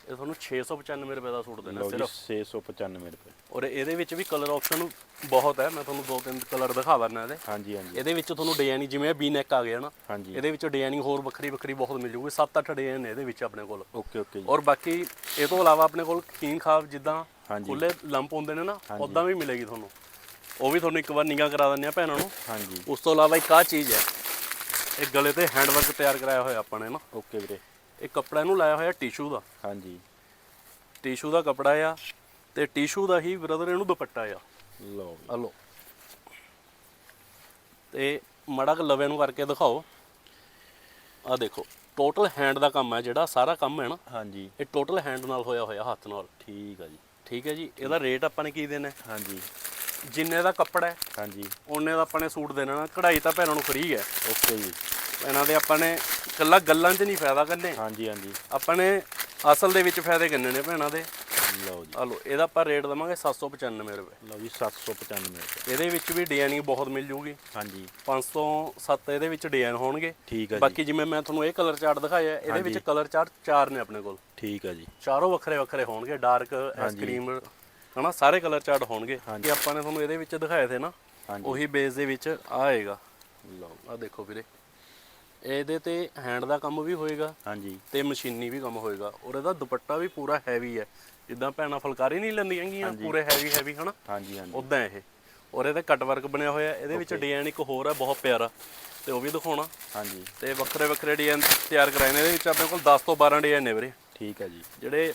ਇਹ ਤੁਹਾਨੂੰ 695 ਰੁਪਏ ਦਾ ਸੂਟ ਦੇਣਾ ਸਿਰਫ। 695 ਰੁਪਏ। ਔਰ ਇਹਦੇ ਵਿੱਚ ਵੀ ਕਲਰ ਆਪਸ਼ਨ ਬਹੁਤ ਹੈ ਮੈਂ ਤੁਹਾਨੂੰ ਦੋ ਤਿੰਨ ਕਲਰ ਦਿਖਾ ਦਿੰਦਾ ਇਹਦੇ। ਹਾਂਜੀ ਹਾਂਜੀ। ਇਹਦੇ ਵਿੱਚ ਤੁਹਾਨੂੰ ਡਿਜ਼ਾਈਨ ਜਿਵੇਂ ਵੀ ਨੈਕ ਆ ਗਿਆ ਨਾ ਹਾਂਜੀ। ਇਹਦੇ ਵਿੱਚ ਡਿਜ਼ਾਈਨਿੰਗ ਹੋਰ ਵੱਖਰੀ ਵੱਖਰੀ ਬਹੁਤ ਮਿਲ ਜੂਗੀ 7-8 ਡਿਜ਼ਾਈਨ ਨੇ ਇਹਦੇ ਵਿੱਚ ਆਪਣੇ ਕੋਲ। ਓਕੇ ਓਕੇ ਜੀ। ਔਰ ਬਾਕੀ ਇਹ ਤੋਂ ਇਲਾਵਾ ਆਪਣੇ ਕੋਲ ਖੀਨ ਖਾਬ ਜਿੱਦਾਂ। ਖੁੱਲੇ ਲੰਪ ਹੁੰਦੇ ਨੇ ਨਾ ਉਦਾਂ ਵੀ ਮਿਲੇਗੀ ਤੁਹਾਨੂੰ। ਉਹ ਵੀ ਤੁਹਾਨੂੰ ਇੱਕ ਵਾਰ ਨਿਗਾਹ ਕਰਾ ਦਿੰਦੇ ਆ ਭੈਣਾਂ ਨੂੰ। ਹਾਂਜੀ। ਉਸ ਤੋਂ ਇਲਾਵਾ ਇੱਕ ਆ ਚੀਜ਼ ਹੈ ਇਹ ਗਲੇ ਤੇ ਹੈਂਡ ਵਰਕ ਤਿਆਰ ਕਰਾਇਆ ਹੋਇਆ ਆਪਾਂ ਨੇ ਨਾ। ਓਕੇ ਵੀਰੇ। ਇਹ ਕੱਪੜਾ ਇਹਨੂੰ ਲਾਇਆ ਹੋਇਆ ਟਿਸ਼ੂ ਦਾ। ਹਾਂਜੀ। ਟਿਸ਼ੂ ਦਾ ਕੱਪੜਾ ਆ ਤੇ ਟਿਸ਼ੂ ਦਾ ਹੀ ਬ੍ਰਦਰ ਇਹਨੂੰ ਦੁਪੱਟਾ ਆ। ਲਓ ਆ ਲਓ ਤੇ ਮੜਾ ਕ ਲਵੇ ਨੂੰ ਕਰਕੇ ਦਿਖਾਓ। ਆ ਦੇਖੋ ਟੋਟਲ ਹੈਂਡ ਦਾ ਕੰਮ ਹੈ ਜਿਹੜਾ ਸਾਰਾ ਕੰਮ ਹੈ ਨਾ? ਹਾਂਜੀ। ਇਹ ਟੋਟਲ ਹੈਂਡ ਨਾਲ ਹੋਇਆ ਹੋਇਆ ਹੱਥ ਨਾਲ। ਠੀਕ ਹੈ ਜੀ। ਠੀਕ ਹੈ ਜੀ ਇਹਦਾ ਰੇਟ ਆਪਾਂ ਨੇ ਕੀ ਦੇਣਾ? ਹੈ? ਹਾਂਜੀ। ਜਿੰਨੇ ਦਾ ਕੱਪੜਾ ਹੈ ਹਾਂਜੀ। ਉਹਨੇ ਦਾ ਆਪਾਂ ਨੇ ਸੂਟ ਦੇਣਾ ਨਾ। ਕਢਾਈ ਤਾਂ ਭੈਣਾਂ ਨੂੰ ਫ੍ਰੀ ਹੈ। ਓਕੇ ਜੀ। ਇਹਨਾਂ ਦੇ ਆਪਾਂ ਨੇ ਕੱਲਾ ਗੱਲਾਂ 'ਚ ਨਹੀਂ ਫਾਇਦਾ ਕਰਨੇ। ਹਾਂਜੀ ਹਾਂਜੀ। ਆਪਾਂ ਨੇ ਅਸਲ ਦੇ ਵਿੱਚ ਫਾਇਦੇ ਕਰਨੇ ਨੇ ਭੈਣਾਂ ਦੇ। ਲਓ ਜੀ। ਆ ਲਓ ਇਹਦਾ ਆਪਾਂ ਰੇਟ ਦਵਾਂਗੇ 795 ਰੁਪਏ। ਲਓ ਜੀ 795 ਰੁਪਏ। ਇਹਦੇ ਵਿੱਚ ਵੀ ਡਿਜ਼ਾਈਨਿੰਗ ਬਹੁਤ ਮਿਲ ਜੂਗੀ। ਹਾਂਜੀ। 507 ਇਹਦੇ ਵਿੱਚ ਡਿਜ਼ਾਈਨ ਹੋਣਗੇ। ਠੀਕ ਹੈ ਜੀ। ਬਾਕੀ ਜਿਵੇਂ ਮੈਂ ਤੁਹਾਨੂੰ ਇਹ ਕਲਰ ਚਾਰਟ ਦਿਖਾਇਆ ਇਹਦੇ ਵਿੱਚ ਕਲਰ ਚਾਰਟ ਚਾਰ ਨੇ ਆਪਣੇ ਕੋਲ। ਠੀਕ ਹੈ ਜੀ। ਚਾਰੋਂ ਵੱਖਰੇ ਵੱਖਰੇ ਹੋਣਗੇ ਡਾਰਕ ਐਸਕ੍ਰੀਮ ਹਨਾ ਸਾਰੇ ਕਲਰ ਚਾਰਟ ਹੋਣਗੇ। ਕਿ ਆਪਾਂ ਨੇ ਤੁਹਾਨੂੰ ਇਹਦੇ ਵਿੱਚ ਦਿਖਾਏ ਥੇ ਨਾ ਉਹੀ ਬੇਸ ਦੇ ਵਿੱਚ ਆਏਗਾ। ਲਓ। ਆ ਦੇਖੋ ਵੀਰੇ। ਇਹਦੇ ਤੇ ਹੈਂਡ ਦਾ ਕੰਮ ਵੀ ਹੋਏਗਾ ਹਾਂਜੀ। ਤੇ ਮਸ਼ੀਨੀ ਵੀ ਕੰਮ ਹੋਏਗਾ। ਔਰ ਇਹਦਾ ਦੁਪੱਟਾ ਵੀ ਪੂਰਾ ਹੈਵੀ ਹੈ। ਜਿੱਦਾਂ ਭੈਣਾਂ ਫੁਲਕਾਰੀ ਨਹੀਂ ਲੈਂਦੀਆਂ ਹੈਗੀਆਂ ਪੂਰੇ ਹੈਵੀ ਹੈਵੀ ਹਨਾ? ਹਾਂਜੀ ਹਾਂਜੀ। ਉਦਾਂ ਇਹ। ਔਰ ਇਹਦੇ ਕੱਟ ਵਰਕ ਬਣਿਆ ਹੋਇਆ। ਇਹਦੇ ਵਿੱਚ ਡਿਜ਼ਾਈਨ ਇੱਕ ਹੋਰ ਹੈ ਬਹੁਤ ਪਿਆਰਾ। ਤੇ ਉਹ ਵੀ ਦਿਖਾਉਣਾ। ਹਾਂਜੀ। ਤੇ ਵੱਖਰੇ ਵੱਖਰੇ ਡਿਜ਼ਾਈਨ ਤਿਆਰ ਕਰਾਏ ਨੇ। ਇਹਦੇ ਵਿੱਚ ਆਪਣੇ ਕੋਲ 10 ਤੋਂ 12 ਡਿਜ਼ਾਈਨ ਨੇ ਵੀਰੇ। ਠੀਕ ਹੈ ਜੀ। ਜਿਹੜੇ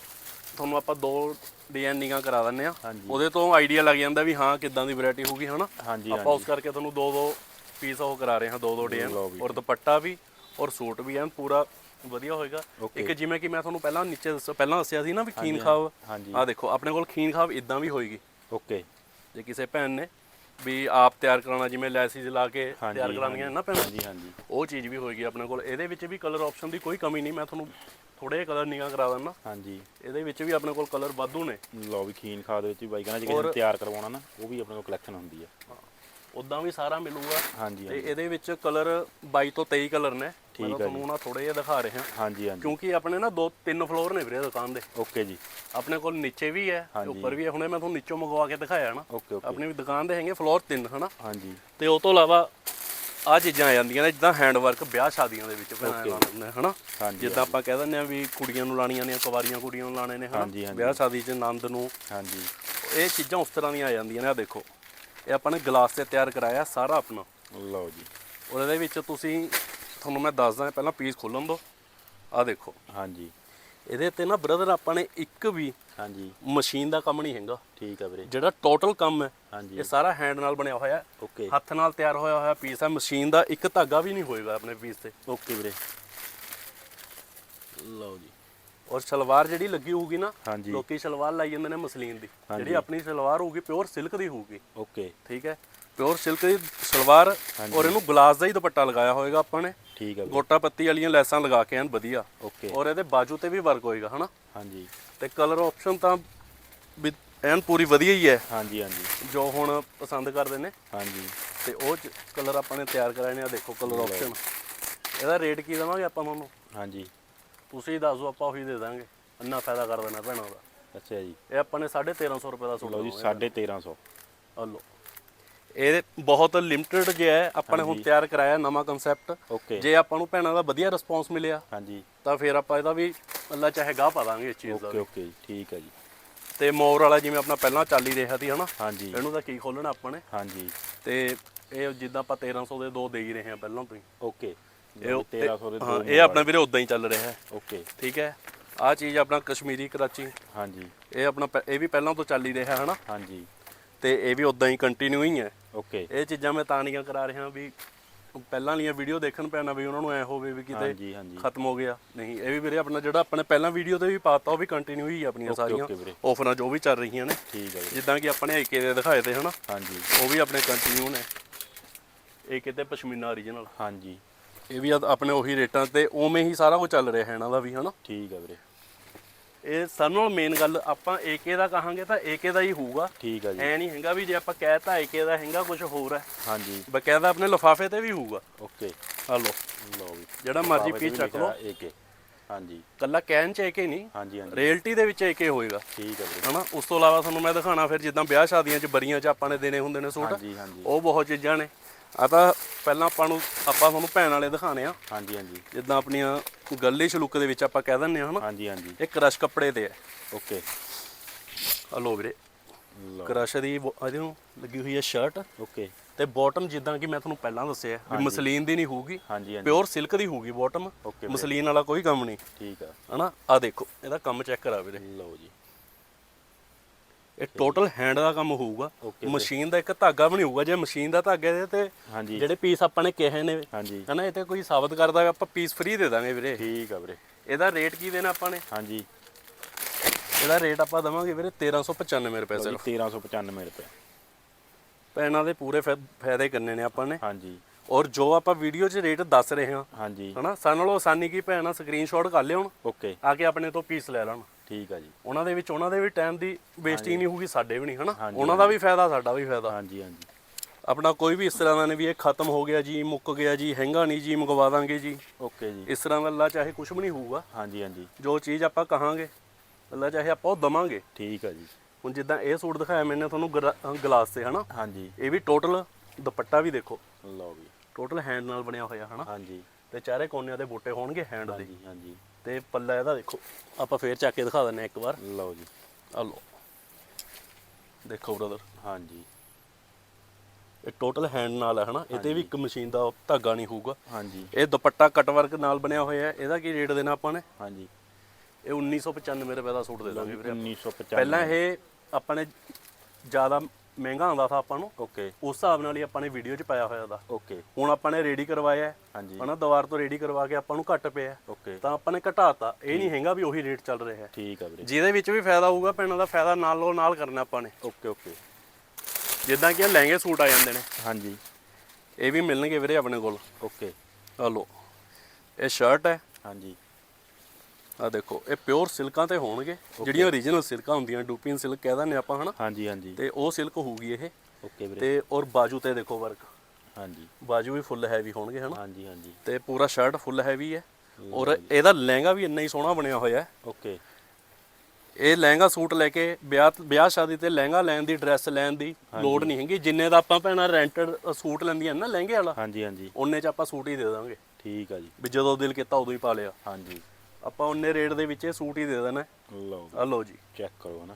ਤੁਹਾਨੂੰ ਆਪਾਂ ਦੋ ਡਿਜ਼ਾਈਨ ਨਿਗਾ ਕਰਾ ਦਿੰਨੇ ਆ। ਉਹਦੇ ਤੋਂ ਆਈਡੀਆ ਲੱਗ ਜਾਂਦਾ ਵੀ ਹਾਂ ਕਿੱਦਾਂ ਦੀ ਵੈਰਾਈਟੀ ਹੋਊਗੀ ਹਨਾ? ਆਪਾਂ ਉਸ ਕਰਕੇ ਤੁਹਾਨੂੰ ਦੋ ਦੋ ਪੀਸ ਉਹ ਕਰਾ ਰਹੇ ਹਾਂ ਦੋ ਦੋ ਵੀ। ਔਰ ਦੁਪੱਟਾ ਵੀ ਔਰ ਸੂਟ ਵੀ ਐਨ ਪੂਰਾ ਵਧੀਆ ਹੋਏਗਾ. ਇੱਕ ਜਿਵੇਂ ਕਿ ਮੈਂ ਤੁਹਾਨੂੰ ਪਹਿਲਾਂ ਨੀਚੇ ਦੱਸਿਆ ਪਹਿਲਾਂ ਦੱਸਿਆ ਸੀ ਨਾ ਵੀ ਖੀਨ ਹਾਂਜੀ ਆ ਦੇਖੋ ਆਪਣੇ ਕੋਲ ਖੀਨ ਖਾਬ ਇਦਾਂ ਵੀ ਹੋਏਗੀ। ਓਕੇ ਜੇ ਕਿਸੇ ਭੈਣ ਨੇ ਵੀ ਆਪ ਤਿਆਰ ਕਰਾਉਣਾ ਜਿਵੇਂ ਲੈਸਿਸ ਲਾ ਕੇ ਤਿਆਰ ਕਰਾਉਣੀਆਂ ਨੇ ਭੈਣਾਂ ਹਾਂਜੀ ਹਾਂਜੀ। ਉਹ ਚੀਜ਼ ਵੀ ਹੋਏਗੀ ਆਪਣੇ ਕੋਲ। ਇਹਦੇ ਵਿੱਚ ਵੀ ਕਲਰ ਆਪਸ਼ਨ ਦੀ ਕੋਈ ਕਮੀ ਨਹੀਂ ਮੈਂ ਤੁਹਾਨੂੰ ਥੋੜੇ ਕਲਰ ਨਿਗਾ ਕਰਾ ਦਿੰਦਾ। ਹਾਂਜੀ। ਇਹਦੇ ਵਿੱਚ ਵੀ ਆਪਣੇ ਕੋਲ ਕਲਰ ਵਾਧੂ ਨੇ। ਲਓ ਵੀ ਖੀਨ ਖਾਦ ਵਿੱਚ ਵੀ ਬਾਈ ਕਹਿੰਦਾ ਜੇ ਕਿਸੇ ਤਿਆਰ ਕਰਵਾਉਣਾ ਨਾ ਉਹ ਵੀ ਆਪਣੇ ਕੋਲ ਕਲੈਕਸ਼ਨ ਹੁੰਦੀ ਹੈ। ਉਦਾਂ ਵੀ ਸਾਰਾ ਮਿਲੂਗਾ। ਹਾਂਜੀ ਤੇ ਇਹਦੇ ਵਿੱਚ ਕਲਰ 22 ਤੋਂ 23 ਕਲਰ ਨੇ। ਮੈਂ ਤੁਹਾਨੂੰ ਨਾ ਥੋੜੇ ਜਿਹਾ ਦਿਖਾ ਰਿਹਾ। ਹਾਂਜੀ ਹਾਂਜੀ। ਕਿਉਂਕਿ ਆਪਣੇ ਨਾ ਦੋ ਤਿੰਨ ਫਲੋਰ ਨੇ ਵੀਰੇ ਦੁਕਾਨ ਦੇ। ਓਕੇ ਜੀ। ਆਪਣੇ ਕੋਲ ਨੀਚੇ ਵੀ ਹੈ ਤੇ। ਉੱਪਰ ਵੀ ਹੈ। ਹੁਣੇ ਮੈਂ ਤੁਹਾਨੂੰ ਨੀਚੋਂ ਮੰਗਵਾ ਕੇ ਦਿਖਾਇਆ ਨਾ। ਆਪਣੀ ਦੁਕਾਨ ਦੇ ਹੈਗੇ ਫਲੋਰ ਤਿੰਨ ਹਨਾ? ਹਾਂਜੀ। ਤੇ ਉਹ ਤੋਂ ਇਲਾਵਾ ਆ ਚੀਜ਼ਾਂ ਆ ਜਾਂਦੀਆਂ ਨੇ ਜਿੱਦਾਂ ਹੈਂਡ ਵਰਕ ਵਿਆਹ ਸ਼ਾਦੀਆਂ ਦੇ ਵਿੱਚ ਨੇ ਹਨਾ? ਜਿੱਦਾਂ ਆਪਾਂ ਕਹਿ ਦਿੰਦੇ ਆ ਵੀ ਕੁੜੀਆਂ ਨੂੰ ਲਾਣੀਆਂ ਨੇ ਕੁਵਾਰੀਆਂ ਕੁੜੀਆਂ ਨੂੰ ਲਾਣੇ ਨੇ ਹਨਾ। ਵਿਆਹ ਸ਼ਾਦੀ 'ਚ ਆਨੰਦ ਨੂੰ। ਹਾਂਜੀ। ਇਹ ਚੀਜ਼ਾਂ ਉਸ ਤਰ੍ਹਾਂ ਦੀਆਂ ਆ ਜਾਂਦੀਆਂ ਨੇ ਆ ਦੇਖੋ। ਇਹ ਆਪਾਂ ਨੇ ਗਲਾਸ ਤੇ ਤਿਆਰ ਕਰਾਇਆ ਸਾਰਾ ਆਪਣਾ। ਲਓ ਜੀ। ਉਹਦੇ ਵਿੱਚ ਤੁਸੀਂ ਤੁਹਾਨੂੰ ਮੈਂ ਦੱਸਦਾ ਪਹਿਲਾਂ ਪੀਸ ਖੋਲਣ ਦੋ। ਆ ਦੇਖੋ। ਹਾਂਜੀ। ਇਹਦੇ ਤੇ ਨਾ ਬ੍ਰਦਰ ਆਪਾਂ ਨੇ ਇੱਕ ਵੀ ਹਾਂਜੀ। ਮਸ਼ੀਨ ਦਾ ਕੰਮ ਨਹੀਂ ਹੈਗਾ। ਠੀਕ ਆ ਵੀਰੇ। ਜਿਹੜਾ ਟੋਟਲ ਕੰਮ ਹੈ ਹਾਂਜੀ। ਇਹ ਸਾਰਾ ਹੈਂਡ ਨਾਲ ਬਣਿਆ ਹੋਇਆ ਹੈ। ਓਕੇ। ਹੱਥ ਨਾਲ ਤਿਆਰ ਹੋਇਆ ਹੋਇਆ ਪੀਸ ਹੈ। ਮਸ਼ੀਨ ਦਾ ਇੱਕ ਧਾਗਾ ਵੀ ਨਹੀਂ ਹੋਏਗਾ ਆਪਣੇ ਪੀਸ ਤੇ। ਓਕੇ ਵੀਰੇ। ਲਓ ਜੀ। ਔਰ ਸਲਵਾਰ ਜਿਹੜੀ ਲੱਗੀ ਹੋਊਗੀ ਨਾ ਹਾਂਜੀ। ਲੋਕੀ ਸਲਵਾਰ ਲਾਈ ਜਾਂਦੇ ਨੇ ਮਸਲੀਨ ਦੀ। ਹਾਂਜੀ। ਜਿਹੜੀ ਆਪਣੀ ਸਲਵਾਰ ਹੋਊਗੀ ਪਿਓਰ ਸਿਲਕ ਦੀ ਹੋਊਗੀ। ਓਕੇ। ਠੀਕ ਹੈ? ਪਿਓਰ ਸਿਲਕ ਦੀ ਸਲਵਾਰ ਔਰ ਇਹਨੂੰ ਗਲਾਸ ਦਾ ਹੀ ਦੁਪੱਟਾ ਲਗਾਇਆ ਹੋਏਗਾ ਆਪਾਂ ਨੇ। ਠੀਕ ਆ ਵੀਰੇ ਗੋਟਾ ਪੱਤੀ ਵਾਲੀਆਂ ਲੈਸਾਂ ਲਗਾ ਕੇ ਐਨ ਵਧੀਆ। ਓਕੇ। ਔਰ ਇਹਦੇ ਬਾਜੂ ਤੇ ਵੀ ਵਰਕ ਹੋਏਗਾ ਹਨਾ? ਹਾਂਜੀ। ਤੇ ਕਲਰ ਆਪਸ਼ਨ ਤਾਂ ਵੀ ਐਨ ਪੂਰੀ ਵਧੀਆ ਹੀ ਹੈ। ਹਾਂਜੀ ਹਾਂਜੀ। ਜੋ ਹੁਣ ਪਸੰਦ ਕਰਦੇ ਨੇ। ਹਾਂਜੀ। ਤੇ ਉਹ ਕਲਰ ਆਪਾਂ ਨੇ ਤਿਆਰ ਕਰਾਏ ਨੇ ਆ ਦੇਖੋ ਕਲਰ ਆਪਸ਼ਨ ਇਹਦਾ ਰੇਟ ਕੀ ਦੇਵਾਂਗੇ ਆਪਾਂ ਤੁਹਾਨੂੰ? ਹਾਂਜੀ। ਤੁਸੀਂ ਦੱਸ ਆਪਾਂ ਉਹੀ ਦੇ ਦਾਂਗੇ। ਇੰਨਾ ਫਾਇਦਾ ਕਰ ਦੇਣਾ ਭੈਣਾਂ ਦਾ। ਅੱਛਾ ਜੀ। ਇਹ ਆਪਾਂ ਨੇ 1350 ਰੁਪਏ ਦਾ ਸੂਟ ਲਓ ਜੀ ਲਵਾਂਗੇ 1350 ਆ ਲਓ ਇਹ ਬਹੁਤ ਲਿਮਟਿਡ ਜਿਹਾ ਹੈ ਆਪਾਂ ਨੇ ਹੁਣ ਤਿਆਰ ਕਰਾਇਆ ਨਵਾਂ ਕਨਸੈਪਟ ਜੇ ਆਪਾਂ ਨੂੰ ਭੈਣਾਂ ਦਾ ਵਧੀਆ ਰਿਸਪੌਂਸ ਮਿਲਿਆ ਹਾਂਜੀ। ਤਾਂ ਫਿਰ ਆਪਾਂ ਇਹਦਾ ਵੀ ਅੱਲਾ ਚਾਹੇ ਗਾਹ ਪਾ ਦਾਂਗੇ ਇਸ ਚੀਜ਼ ਦਾ ਓਕੇ ਓਕੇ ਜੀ ਠੀਕ ਆ ਜੀ। ਤੇ ਮੋਰ ਵਾਲਾ ਜਿਵੇਂ ਆਪਣਾ ਪਹਿਲਾਂ ਚੱਲ ਹੀ ਰਿਹਾ ਸੀ ਹਨਾ? ਹਾਂਜੀ। ਇਹਨੂੰ ਤਾਂ ਕੀ ਖੋਲਣਾ ਆਪਾਂ ਨੇ? ਹਾਂਜੀ। ਤੇ ਇਹ ਜਿੱਦਾਂ ਆਪਾਂ 1300 ਦੇ ਦੋ ਦੇ ਹੀ ਰਹੇ ਹਾਂ ਪਹਿਲਾਂ ਤੋਂ ਹੀ। ਓਕੇ ਇਹ 1300 ਦੇ ਹਾਂ ਦੋ ਇਹ ਆਪਣਾ ਵੀਰੇ ਉਦਾਂ ਹੀ ਚੱਲ ਰਿਹਾ ਹੈ। ਓਕੇ। ਠੀਕ ਹੈ। ਆਹ ਚੀਜ਼ ਆਪਣਾ ਕਸ਼ਮੀਰੀ ਕਰਾਚੀ। ਹਾਂਜੀ। ਇਹ ਆਪਣਾ ਇਹ ਵੀ ਪਹਿਲਾਂ ਤੋਂ ਚੱਲ ਹੀ ਰਿਹਾ ਹਨਾ? ਹਾਂਜੀ। ਤੇ ਇਹ ਵੀ ਉਦਾਂ ਹੀ ਕੰਟੀਨਿਊ ਹੀ ਹੈ। ਓਕੇ। ਇਹ ਚੀਜ਼ਾਂ ਮੈਂ ਤਾਂ ਨਹੀਂ ਕਰਾ ਰਿਹਾ ਵੀ ਪਹਿਲਾਂ ਵਾਲੀਆਂ ਵੀਡੀਓ ਦੇਖਣ ਪੈਣਾ ਵੀ ਉਹਨਾਂ ਨੂੰ ਐ ਹੋਵੇ ਵੀ ਕਿਤੇ ਖਤਮ ਹੋ ਗਿਆ। ਨਹੀਂ ਇਹ ਵੀ ਵੀਰੇ ਆਪਣਾ ਜਿਹੜਾ ਆਪਣੇ ਪਹਿਲਾਂ ਵੀਡੀਓ ਤੇ ਵੀ ਪਾਤਾ ਉਹ ਵੀ ਕੰਟੀਨਿਊ ਹੀ ਆ ਆਪਣੀਆਂ ਸਾਰੀਆਂ। ਆਫਰਾਂ ਜੋ ਵੀ ਚੱਲ ਰਹੀਆਂ ਨੇ। ਠੀਕ ਆ ਜੀ ਜਿੱਦਾਂ ਕਿ ਆਪਣੇ ਏਕੇ ਦੇ ਦਿਖਾਏ ਤੇ ਹਨਾ? ਹਾਂਜੀ। ਉਹ ਵੀ ਆਪਣੇ ਕੰਟੀਨਿਊ ਨੇ। ਏਕੇ ਤੇ ਪਸ਼ਮੀਨਾ origignal ਹਾਂਜੀ। ਇਹ ਵੀ ਆਪਣੇ ਉਹੀ ਰੇਟਾਂ ਤੇ ਉਵੇਂ ਹੀ ਸਾਰਾ ਕੁਝ ਚੱਲ ਰਿਹਾ ਹੈ ਇਹਨਾਂ ਦਾ ਵੀ ਹਨਾ? ਠੀਕ ਆ ਵੀਰੇ। ਇਹ ਸਭ ਨਾਲੋਂ ਮੇਨ ਗੱਲ ਆਪਾਂ ਏਕੇ ਦਾ ਕਹਾਂਗੇ ਤਾਂ ਏਕੇ ਦਾ ਹੀ ਹੋਊਗਾ। ਠੀਕ ਆ ਜੀ। ਐ ਨਹੀਂ ਹੈਗਾ ਵੀ ਜੇ ਆਪਾਂ ਕਹਿਤਾ ਏਕੇ ਦਾ ਹੈਗਾ ਕੁਝ ਹੋਰ ਹੈ। ਹਾਂਜੀ। ਬਕਾਇਦਾ ਆਪਣੇ ਲਿਫਾਫੇ ਤੇ ਵੀ ਹੋਊਗਾ। ਓਕੇ। ਆ ਲਓ। ਲਓ ਵੀ। ਜਿਹੜਾ ਮਰਜ਼ੀ ਪੀਸ ਚੱਕ ਲਓ। ਏਕੇ। ਹਾਂਜੀ। ਕੱਲਾ ਕਹਿਣ ਚ ਏਕੇ ਨਹੀਂ। ਹਾਂਜੀ ਹਾਂਜੀ। ਰੇਲਟੀ ਦੇ ਵਿੱਚ ਏਕੇ ਹੋਏਗਾ। ਠੀਕ ਆ ਵੀਰੇ। ਹਨਾ? ਉਸ ਤੋਂ ਇਲਾਵਾ ਤੁਹਾਨੂੰ ਮੈਂ ਦਿਖਾਣਾ ਫਿਰ ਜਿੱਦਾਂ ਵਿਆਹ ਸ਼ਾਦੀਆਂ 'ਚ ਬਰੀਆਂ 'ਚ ਆਪਾਂ ਨੇ ਦੇਣੇ ਹੁੰਦੇ ਨੇ ਸੂਟ। ਹਾਂਜੀ ਹਾਂਜੀ। ਉਹ ਬਹੁਤ ਚੀਜ਼ਾਂ ਨੇ। ਆ ਤਾਂ ਪਹਿਲਾਂ ਆਪਾਂ ਨੂੰ ਆਪਾਂ ਤੁਹਾਨੂੰ ਭੈਣ ਵਾਲੇ ਦਿਖਾਣੇ ਆ। ਹਾਂਜੀ ਹਾਂਜੀ। ਜਿੱਦਾਂ ਆਪਣੀਆਂ ਗੱਲਿਸ਼ ਲੁੱਕ ਦੇ ਵਿੱਚ ਆਪਾਂ ਕਹਿ ਦਿੰਨੇ ਆ ਹਨਾ? ਹਾਂਜੀ ਹਾਂਜੀ। ਇਹ ਕ੍ਰਸ਼ ਕੱਪੜੇ ਤੇ ਹੈ। ਓਕੇ। ਆ ਲੋ ਵੀਰੇ। ਲਓ। ਕ੍ਰਸ਼ ਦੀ ਵ- ਇਹਦੇ ਨੂੰ ਲੱਗੀ ਹੋਈ ਹੈ ਸ਼ਰਟ ਓਕੇ। ਤੇ ਬਾਟਮ ਜਿੱਦਾਂ ਕਿ ਮੈਂ ਤੁਹਾਨੂੰ ਪਹਿਲਾਂ ਦੱਸਿਆ ਵੀ ਮਸਲੀਨ ਦੀ ਨਹੀਂ ਹੋਊਗੀ। ਹਾਂਜੀ ਹਾਂਜੀ। ਪਿਓਰ ਸਿਲਕ ਦੀ ਹੋਊਗੀ ਬਾਟਮ ਓਕੇ ਮਸਲੀਨ ਵਾਲਾ ਕੋਈ ਕੰਮ ਨਹੀਂ। ਠੀਕ ਆ। ਹਨਾ? ਆ ਦੇਖੋ ਇਹਦਾ ਕੰਮ ਚੈੱਕ ਕਰਾ ਵੀਰੇ। ਲਓ ਜੀ। ਇਹ ਟੋਟਲ ਹੈਂਡ ਦਾ ਕੰਮ ਹੋਊਗਾ। ਮਸ਼ੀਨ ਦਾ ਇੱਕ ਧਾਗਾ ਵੀ ਨਹੀਂ ਹੋਊਗਾ। ਜੇ ਮਸ਼ੀਨ ਦਾ ਧਾਗਾ ਇਹਦੇ ਤੇ ਜਿਹੜੇ ਪੀਸ ਆਪਾਂ ਨੇ ਕਹੇ ਨੇ ਹਨਾ ਇਹ ਤੇ ਕੋਈ ਸਾਬਤ ਕਰਦਾ ਆਪਾਂ ਪੀਸ ਫ੍ਰੀ ਦੇ ਦਾਂਗੇ ਵੀਰੇ। ਠੀਕ ਆ ਵੀਰੇ। ਇਹਦਾ ਰੇਟ ਕੀ ਦੇਣਾ ਆਪਾਂ ਨੇ? ਹਾਂਜੀ। ਇਹਦਾ ਰੇਟ ਆਪਾਂ ਦਵਾਂਗੇ ਵੀਰੇ 1395 ਰੁਪਏ ਲਓ ਸਿਰਫ। ਜੀ 1395 ਰੁਪਏ। ਪੈਣਾ ਦੇ ਪੂਰੇ ਫਾਇ- ਫਾਇਦੇ ਕਰਨੇ ਨੇ ਆਪਾਂ ਨੇ। ਹਾਂਜੀ। ਔਰ ਜੋ ਆਪਾਂ ਵੀਡੀਓ 'ਚ ਰੇਟ ਦੱਸ ਰਹੇ ਹਾਂ ਹਾਂਜੀ। ਹਨਾ ਸਾਨੂੰ ਨਾਲੋਂ ਆਸਾਨੀ ਕੀ ਭੈਣਾ ਸਕਰੀਨਸ਼ਾਟ ਕਰ ਲਿਆਉਣ ਓਕੇ ਆ ਕੇ ਆਪਣੇ ਤੋਂ ਪੀਸ ਲੈ ਲੈਣ। ਠੀਕ ਆ ਜੀ। ਉਹਨਾਂ ਦੇ ਵਿੱਚ ਉਹਨਾਂ ਦੇ ਵੀ ਟਾਈਮ ਦੀ ਵੇਸਟਿੰਗ ਨਹੀਂ ਹੋਊਗੀ ਸਾਡੇ ਵੀ ਨਹੀਂ ਹਨਾ? ਉਹਨਾਂ ਦਾ ਵੀ ਫਾਇਦਾ ਸਾਡਾ ਵੀ ਫਾਇਦਾ। ਹਾਂਜੀ ਹਾਂਜੀ। ਆਪਣਾ ਕੋਈ ਵੀ ਇਸ ਤਰ੍ਹਾਂ ਦਾ ਨਹੀਂ ਵੀ ਇਹ ਖਤਮ ਹੋ ਗਿਆ ਜੀ ਮੁੱਕ ਗਿਆ ਜੀ ਹੈਂਗਾ ਨਹੀਂ ਜੀ ਮੰਗਵਾ ਦਾਂਗੇ ਜੀ। ਓਕੇ ਜੀ। ਇਸ ਤਰ੍ਹਾਂ ਦਾ ਅੱਲਾ ਚਾਹੇ ਕੁਝ ਵੀ ਨਹੀਂ ਹੋਊਗਾ। ਹਾਂਜੀ ਹਾਂਜੀ। ਜੋ ਚੀਜ਼ ਆਪਾਂ ਕਹਾਂਗੇ ਅੱਲਾ ਚਾਹੇ ਆਪਾਂ ਉਹ ਦਵਾਂਗੇ। ਠੀਕ ਆ ਜੀ। ਹੁਣ ਜਿੱਦਾਂ ਇਹ ਸੂਟ ਦਿਖਾਇਆ ਮੈਨੇ ਤੁਹਾਨੂੰ ਗਲਾਸ ਤੇ ਹਨਾ? ਹਾਂਜੀ। ਇਹ ਵੀ ਟੋਟਲ ਦੁਪੱਟਾ ਵੀ ਦੇਖੋ। ਲਓ ਵੀ ਟੋਟਲ ਹੈਂਡ ਨਾਲ ਬਣਿਆ ਹੋਇਆ ਹਨਾ? ਹਾਂਜੀ। ਤੇ ਚਾਰੇ ਕੋਨਿਆਂ ਦੇ ਬੂਟੇ ਹੋਣਗੇ ਹੈਂਡ ਦੇ। ਹਾਂਜੀ ਹਾਂਜੀ। ਤੇ ਪੱਲਾ ਇਹਦਾ ਦੇਖੋ। ਆਪਾਂ ਫੇਰ ਚੱਕ ਕੇ ਦਿਖਾ ਦਿੰਨੇ ਇੱਕ ਵਾਰ। ਲਓ ਜੀ। ਆ ਲਓ। ਦੇਖੋ ਬ੍ਰਦਰ ਹਾਂਜੀ। ਇਹ ਟੋਟਲ ਹੈਂਡ ਨਾਲ ਹੈ ਹਨਾ? ਇਹਦੇ ਵੀ ਇੱਕ ਮਸ਼ੀਨ ਦਾ ਧਾਗਾ ਨਹੀਂ ਹੋਊਗਾ। ਹਾਂਜੀ। ਇਹ ਦੁਪੱਟਾ ਕਟ ਵਰਕ ਨਾਲ ਬਣਿਆ ਹੋਇਆ ਹੈ। ਇਹਦਾ ਕੀ ਰੇਟ ਦੇਣਾ ਆਪਾਂ ਨੇ? ਹਾਂਜੀ। ਇਹ 1995 ਰੁਪਏ ਦਾ ਸੂਟ ਦੇ ਦਾਂਗੇ ਵੀਰੇ 1995 ਪਹਿਲਾਂ ਇਹ ਆਪਾਂ ਨੇ ਜ਼ਿਆਦਾ ਮਹਿੰਗਾ ਆਉਂਦਾ ਸੀ ਆਪਾਂ ਨੂੰ। ਓਕੇ ਉਸ ਹਿਸਾਬ ਨਾਲ ਹੀ ਆਪਾਂ ਨੇ ਵੀਡੀਓ 'ਚ ਪਾਇਆ ਹੋਇਆ ਦਾ। ਓਕੇ ਹੁਣ ਆਪਾਂ ਨੇ ਰੈਡੀ ਕਰਵਾਇਆ ਹੈ। ਹਾਂਜੀ। ਹਨਾ ਦੁਬਾਰ ਤੋਂ ਰੈਡੀ ਕਰਵਾ ਕੇ ਆਪਾਂ ਨੂੰ ਘੱਟ ਪਿਆ। ਓਕੇ ਤਾਂ ਆਪਾਂ ਨੇ ਘਟਾਤਾ। ਇਹ ਨਹੀਂ ਹੈਗਾ ਵੀ ਉਹੀ ਰੇਟ ਚੱਲ ਰਿਹਾ ਹੈ। ਠੀਕ ਆ ਵੀਰੇ। ਜਿਹਦੇ ਵਿੱਚ ਵੀ ਫਾਇਦਾ ਹੋਊਗਾ ਪੈਣਾ ਦਾ ਫਾਇਦਾ ਨਾਲੋਂ ਨਾਲ ਕਰਨਾ ਆਪਾਂ ਨੇ। ਓਕੇ ਓਕੇ ਜਿੱਦਾਂ ਕਿ ਇਹ ਲਹਿੰਗੇ ਸੂਟ ਆ ਜਾਂਦੇ ਨੇ। ਹਾਂਜੀ। ਇਹ ਵੀ ਮਿਲਣਗੇ ਵੀਰੇ ਆਪਣੇ ਕੋਲ। ਓਕੇ ਆ ਲਓ। ਇਹ ਸ਼ਰਟ ਹੈ। ਹਾਂਜੀ। ਆ ਦੇਖੋ ਇਹ ਪਿਓਰ ਸਿਲਕਾਂ ਤੇ ਹੋਣਗੇ। ਜਿਹੜੀਆਂ origignal ਸਿਲਕਾਂ ਹੁੰਦੀਆਂ ਡੂਪੀਨ ਸਿਲਕ ਕਹਿ ਦਿੰਦੇ ਆਪਾਂ ਹਨਾ? ਹਾਂਜੀ ਹਾਂਜੀ। ਤੇ ਉਹ ਸਿਲਕ ਹੋਊਗੀ ਇਹ। ਓਕੇ ਵੀਰੇ। ਤੇ ਔਰ ਬਾਜੂ ਤੇ ਦੇਖੋ ਵਰਕ ਹਾਂਜੀ। ਬਾਜੂ ਵੀ ਫੁੱਲ ਹੈਵੀ ਹੋਣਗੇ ਹਨਾ? ਹਾਂਜੀ ਹਾਂਜੀ। ਤੇ ਪੂਰਾ ਸ਼ਰਟ ਫੁੱਲ ਹੈਵੀ ਹੈ। ਔਰ ਇਹਦਾ ਲਹਿੰਗਾ ਵੀ ਇੰਨਾ ਹੀ ਸੋਹਣਾ ਬਣਿਆ ਹੋਇਆ ਹੈ। ਓਕੇ ਇਹ ਲਹਿੰਗਾ ਸੂਟ ਲੈ ਕੇ ਵਿਆਹ ਵਿਆਹ ਸ਼ਾਦੀ ਤੇ ਲਹਿੰਗਾ ਲੈਣ ਦੀ ਡਰੈਸ ਲੈਣ ਦੀ ਲੋੜ ਨਹੀਂ ਹੈਗੀ। ਜਿੰਨੇ ਦਾ ਆਪਾਂ ਭੈਣਾ ਰੈਂਟਡ ਸੂਟ ਲੈਂਦੀਆਂ ਨੇ ਨਾ ਲਹਿੰਗੇ ਵਾਲਾ ਹਾਂਜੀ ਹਾਂਜੀ। ਉਹਨੇ ਚ ਆਪਾਂ ਸੂਟ ਹੀ ਦੇ ਦਾਂਗੇ। ਠੀਕ ਆ ਜੀ। ਵੀ ਜਦੋਂ ਦਿਲ ਕੀਤਾ ਉਦੋਂ ਹੀ ਪਾ ਲਿਆ। ਹਾਂਜੀ। ਆਪਾਂ ਉਹਨੇ ਰੇਟ ਦੇ ਵਿੱਚ ਇਹ ਸੂਟ ਹੀ ਦੇ ਦੇਣਾ। ਲਓ ਆ ਲਓ ਜੀ। ਚੈੱਕ ਕਰੋ ਨਾ।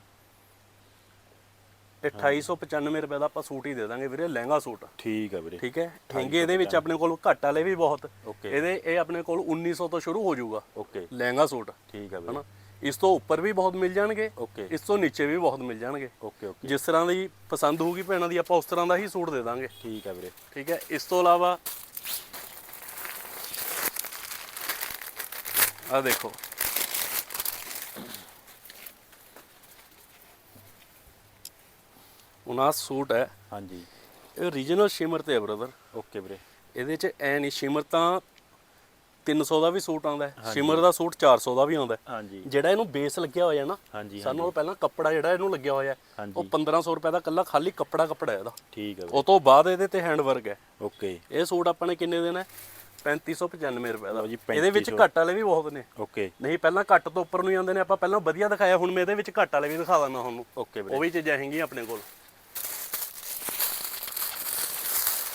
ਤੇ 2895 ਰੁਪਏ ਦਾ ਆਪਾਂ ਸੂਟ ਹੀ ਦੇ ਦਾਂਗੇ ਵੀਰੇ ਲਹਿੰਗਾ ਸੂਟ। ਠੀਕ ਆ ਵੀਰੇ। ਠੀਕ ਹੈ? ਲਹਿੰਗੇ ਇਹਦੇ ਵਿੱਚ ਆਪਣੇ ਕੋਲ ਘੱਟ ਵਾਲੇ ਵੀ ਬਹੁਤ. ਇਹਦੇ ਇਹ ਆਪਣੇ ਕੋਲ 1900 ਤੋਂ ਸ਼ੁਰੂ ਹੋ ਜਾਊਗਾ। ਓਕੇ। ਲਹਿੰਗਾ ਸੂਟ। ਠੀਕ ਆ ਵੀਰੇ। ਹਨਾ? ਇਸ ਤੋਂ ਉੱਪਰ ਵੀ ਬਹੁਤ ਮਿਲ ਜਾਣਗੇ। ਓਕੇ। ਇਸ ਤੋਂ ਨੀਚੇ ਵੀ ਬਹੁਤ ਮਿਲ ਜਾਣਗੇ। Okay okay. ਜਿਸ ਤਰ੍ਹਾਂ ਦੀ ਪਸੰਦ ਹੋਊਗੀ ਭੈਣਾਂ ਦੀ ਆਪਾਂ ਉਸ ਤਰ੍ਹਾਂ ਦਾ ਹੀ ਸੂਟ ਦੇ ਦਾਂਗੇ। ਠੀਕ ਆ ਵੀਰੇ। ਠੀਕ ਹੈ? ਇਸ ਤੋਂ ਇਲਾਵਾ ਆ ਦੇਖੋ। ਉਹਨਾਂ ਸੂਟ ਹੈ। ਹਾਂਜੀ। ਇਹ ਓਰੀਜਨਲ ਸ਼ਿਮਰ ਤੇ ਹੈ ਬ੍ਰਦਰ ਓਕੇ ਵੀਰੇ। ਇਹਦੇ ਚ ਐ ਨਹੀਂ ਸ਼ਿਮਰ ਤਾਂ 300 ਦਾ ਵੀ ਸੂਟ ਆਉਂਦਾ ਹੈ। ਸ਼ਿਮਰ ਦਾ ਸੂਟ 400 ਦਾ ਵੀ ਆਉਂਦਾ ਹੈ। ਹਾਂਜੀ। ਜਿਹੜਾ ਇਹਨੂੰ ਬੇਸ ਲੱਗਿਆ ਹੋਇਆ ਨਾ ਸਾਨੂੰ ਉਹ ਪਹਿਲਾਂ ਕੱਪੜਾ ਜਿਹੜਾ ਇਹਨੂੰ ਲੱਗਿਆ ਹੋਇਆ ਹੈ। ਉਹ 1500 ਰੁਪਏ ਦਾ ਕੱਲਾ ਖਾਲੀ ਕੱਪੜਾ ਕੱਪੜਾ ਹੈ ਇਹਦਾ। ਠੀਕ ਆ ਉਹ ਤੋਂ ਬਾਅਦ ਇਹਦੇ ਤੇ ਹੈਂਡ ਵਰਕ ਹੈ। ਓਕੇ। ਇਹ ਸੂਟ ਆਪਾਂ ਨੇ ਕਿੰਨੇ ਦੇਣਾ ਹੈ? 3595 ਰੁਪਏ ਦਾ। ਜੀ, ਇਹਦੇ ਵਿੱਚ 3500 ਘੱਟ ਵਾਲੇ ਵੀ ਬਹੁਤ ਨੇ। ਓਕੇ। ਨਹੀਂ ਪਹਿਲਾਂ ਘੱਟ ਤੋਂ ਉੱਪਰ ਨੂੰ ਹੀ ਆਉਂਦੇ ਨੇ ਆਪਾਂ ਪਹਿਲਾਂ ਵਧੀਆ ਦਿਖਾਇਆ ਹੁਣ ਮੈਂ ਇਹਦੇ ਵਿੱਚ ਘੱਟ ਵਾਲੇ ਵੀ ਦਿਖਾ ਦਿੰਦਾ ਤੁਹਾਨੂੰ। ਓਕੇ ਉਹ ਵੀ ਚੀਜ਼ਾਂ ਹੈਗੀਆਂ ਆਪਣੇ ਕੋਲ।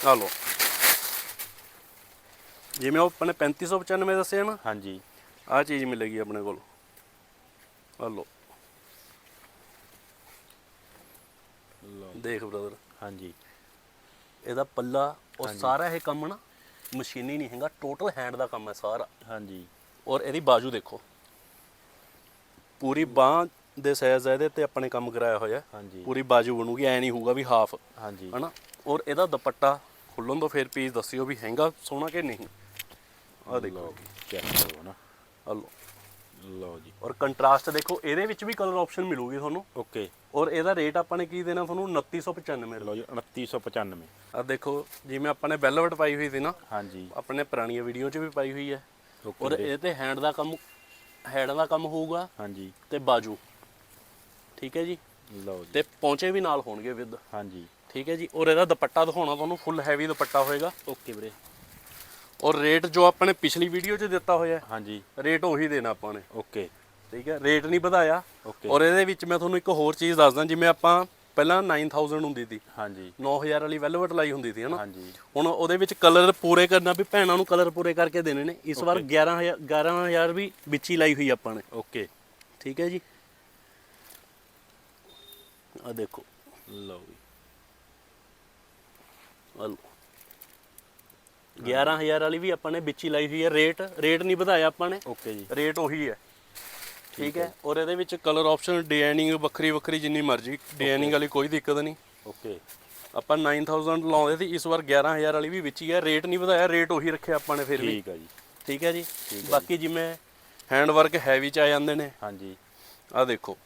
ਆ ਲਓ। ਜਿਵੇਂ ਉਹ ਆਪਾਂ ਨੇ 3595 ਦੱਸਿਆ ਨਾ ਹਾਂਜੀ। ਆਹ ਚੀਜ਼ ਮਿਲੇਗੀ ਆਪਣੇ ਕੋਲ। ਆ ਲਓ। ਦੇਖ ਬ੍ਰਦਰ ਹਾਂਜੀ। ਇਹਦਾ ਪੱਲਾ ਉਹ ਸਾਰਾ ਇਹ ਕੰਮ ਨਾ ਮਸ਼ੀਨੀ ਨਹੀਂ ਹੈਗਾ ਟੋਟਲ ਹੈਂਡ ਦਾ ਕੰਮ ਹੈ ਸਾਰਾ। ਹਾਂਜੀ। ਔਰ ਇਹਦੀ ਬਾਜੂ ਦੇਖੋ। ਪੂਰੀ ਬਾਹ ਦੇ ਸਾਈਜ਼ ਇਹਦੇ ਤੇ ਆਪਣੇ ਕੰਮ ਕਰਾਇਆ ਹੋਇਆ। ਹਾਂਜੀ। ਪੂਰੀ ਬਾਜੂ ਬਣੂਗੀ ਐ ਨਹੀਂ ਹੋਊਗਾ ਵੀ ਹਾਫ ਹਾਂਜੀ। ਹਨਾ? ਔਰ ਇਹਦਾ ਦੁਪੱਟਾ ਖੁੱਲਣ ਤੋਂ ਫਿਰ ਪੀਸ ਦੱਸਿਓ ਵੀ ਹੈਗਾ ਸੋਹਣਾ ਕਿ ਨਹੀਂ। ਆ ਦੇਖੋ। ਚੈੱਕ ਕਰੋ ਨਾ। ਆ ਲਓ ਜੀ। ਔਰ ਕੰਟਰਾਸਟ ਦੇਖੋ ਇਹਦੇ ਵਿੱਚ ਵੀ ਕਲਰ ਆਪਸ਼ਨ ਮਿਲੂਗੀ ਤੁਹਾਨੂੰ। ਓਕੇ। ਔਰ ਇਹਦਾ ਰੇਟ ਆਪਾਂ ਨੇ ਕੀ ਦੇਣਾ ਤੁਹਾਨੂੰ? 2995 ਲਓ ਜੀ 2995 ਆ ਦੇਖੋ ਜਿਵੇਂ ਆਪਾਂ ਨੇ ਵੈਲਵਟ ਪਾਈ ਹੋਈ ਸੀ ਨਾ ਹਾਂਜੀ। ਆਪਣੇ ਪੁਰਾਣੀਆਂ ਵੀਡੀਓ 'ਚ ਵੀ ਪਾਈ ਹੋਈ ਹੈ। ਔਰ ਇਹ ਤੇ ਹੈਂਡ ਦਾ ਕੰਮ ਹੈਂਡ ਦਾ ਕੰਮ ਹੋਊਗਾ। ਹਾਂਜੀ। ਤੇ ਬਾਜੂ। ਠੀਕ ਹੈ ਜੀ? ਲਓ ਜੀ। ਤੇ ਪੌਂਚੇ ਵੀ ਨਾਲ ਹੋਣਗੇ ਵਿਦ ਹਾਂਜੀ। ਠੀਕ ਹੈ ਜੀ? ਔਰ ਇਹਦਾ ਦੁਪੱਟਾ ਦਿਖਾਉਣਾ ਤੁਹਾਨੂੰ ਫੁੱਲ ਹੈਵੀ ਦੁਪੱਟਾ ਹੋਏਗਾ। ਓਕੇ ਵੀਰੇ। ਔਰ ਰੇਟ ਜੋ ਆਪਾਂ ਨੇ ਪਿਛਲੀ ਵੀਡੀਓ 'ਚ ਦਿੱਤਾ ਹੋਇਆ ਹਾਂਜੀ। ਰੇਟ ਉਹੀ ਦੇਣਾ ਆਪਾਂ ਨੇ। ਓਕੇ। ਠੀਕ ਹੈ ਰੇਟ ਨਹੀਂ ਵਧਾਇਆ। ਓਕੇ। ਔਰ ਇਹਦੇ ਵਿੱਚ ਮੈਂ ਤੁਹਾਨੂੰ ਇੱਕ ਹੋਰ ਚੀਜ਼ ਦੱਸਦਾ ਜਿਵੇਂ ਆਪਾਂ ਪਹਿਲਾਂ 9000 ਹੁੰਦੀ ਸੀ। ਹਾਂਜੀ। 9000 ਵਾਲੀ ਵੈਲਵਟ ਲਾਈ ਹੁੰਦੀ ਸੀ ਹਨਾ? ਹਾਂਜੀ। ਹੁਣ ਉਹਦੇ ਵਿੱਚ ਕਲਰ ਪੂਰੇ ਕਰਨਾ ਵੀ ਭੈਣਾਂ ਨੂੰ ਕਲਰ ਪੂਰੇ ਕਰਕੇ ਦੇਣੇ ਨੇ। ਇਸ ਵਾਰ 11000 11000 ਵੀ ਵਿੱਚ ਹੀ ਲਾਈ ਹੋਈ ਆਪਾਂ ਨੇ। ਓਕੇ। ਠੀਕ ਹੈ ਜੀ। ਆ ਦੇਖੋ। ਲਓ ਜੀ। ਲਓ। 11000 ਵਾਲੀ ਵੀ ਆਪਾਂ ਨੇ ਵਿੱਚ ਹੀ ਲਾਈ ਹੋਈ ਹੈ। ਰੇਟ ਰੇਟ ਨਹੀਂ ਵਧਾਇਆ ਆਪਾਂ ਨੇ। ਓਕੇ ਜੀ। ਰੇਟ ਉਹੀ ਹੈ। ਠੀਕ ਹੈ। ਔਰ ਇਹਦੇ ਵਿੱਚ ਕਲਰ ਆਪਸ਼ਨ ਡਿਜ਼ਾਈਨਿੰਗ ਵੱਖਰੀ ਵੱਖਰੀ ਜਿੰਨੀ ਮਰਜ਼ੀ। ਡਿਜ਼ਾਈਨਿੰਗ ਵਾਲੀ ਕੋਈ ਦਿੱਕਤ ਨਹੀਂ। ਓਕੇ। ਆਪਾਂ 9000 ਲਾਉਂਦੇ ਸੀ ਇਸ ਵਾਰ 11000 ਵਾਲੀ ਵੀ ਵਿੱਚ ਹੀ ਹੈ। ਰੇਟ ਨਹੀਂ ਵਧਾਇਆ ਰੇਟ ਉਹੀ ਰੱਖਿਆ ਆਪਾਂ ਨੇ ਫਿਰ ਵੀ। ਠੀਕ ਆ ਜੀ। ਠੀਕ ਹੈ ਜੀ? ਬਾਕੀ ਜਿਵੇਂ ਹੈਂਡ ਵਰਕ ਹੈਵੀ ਚ ਆ ਜਾਂਦੇ ਨੇ। ਹਾਂਜੀ। ਆ ਦੇਖੋ।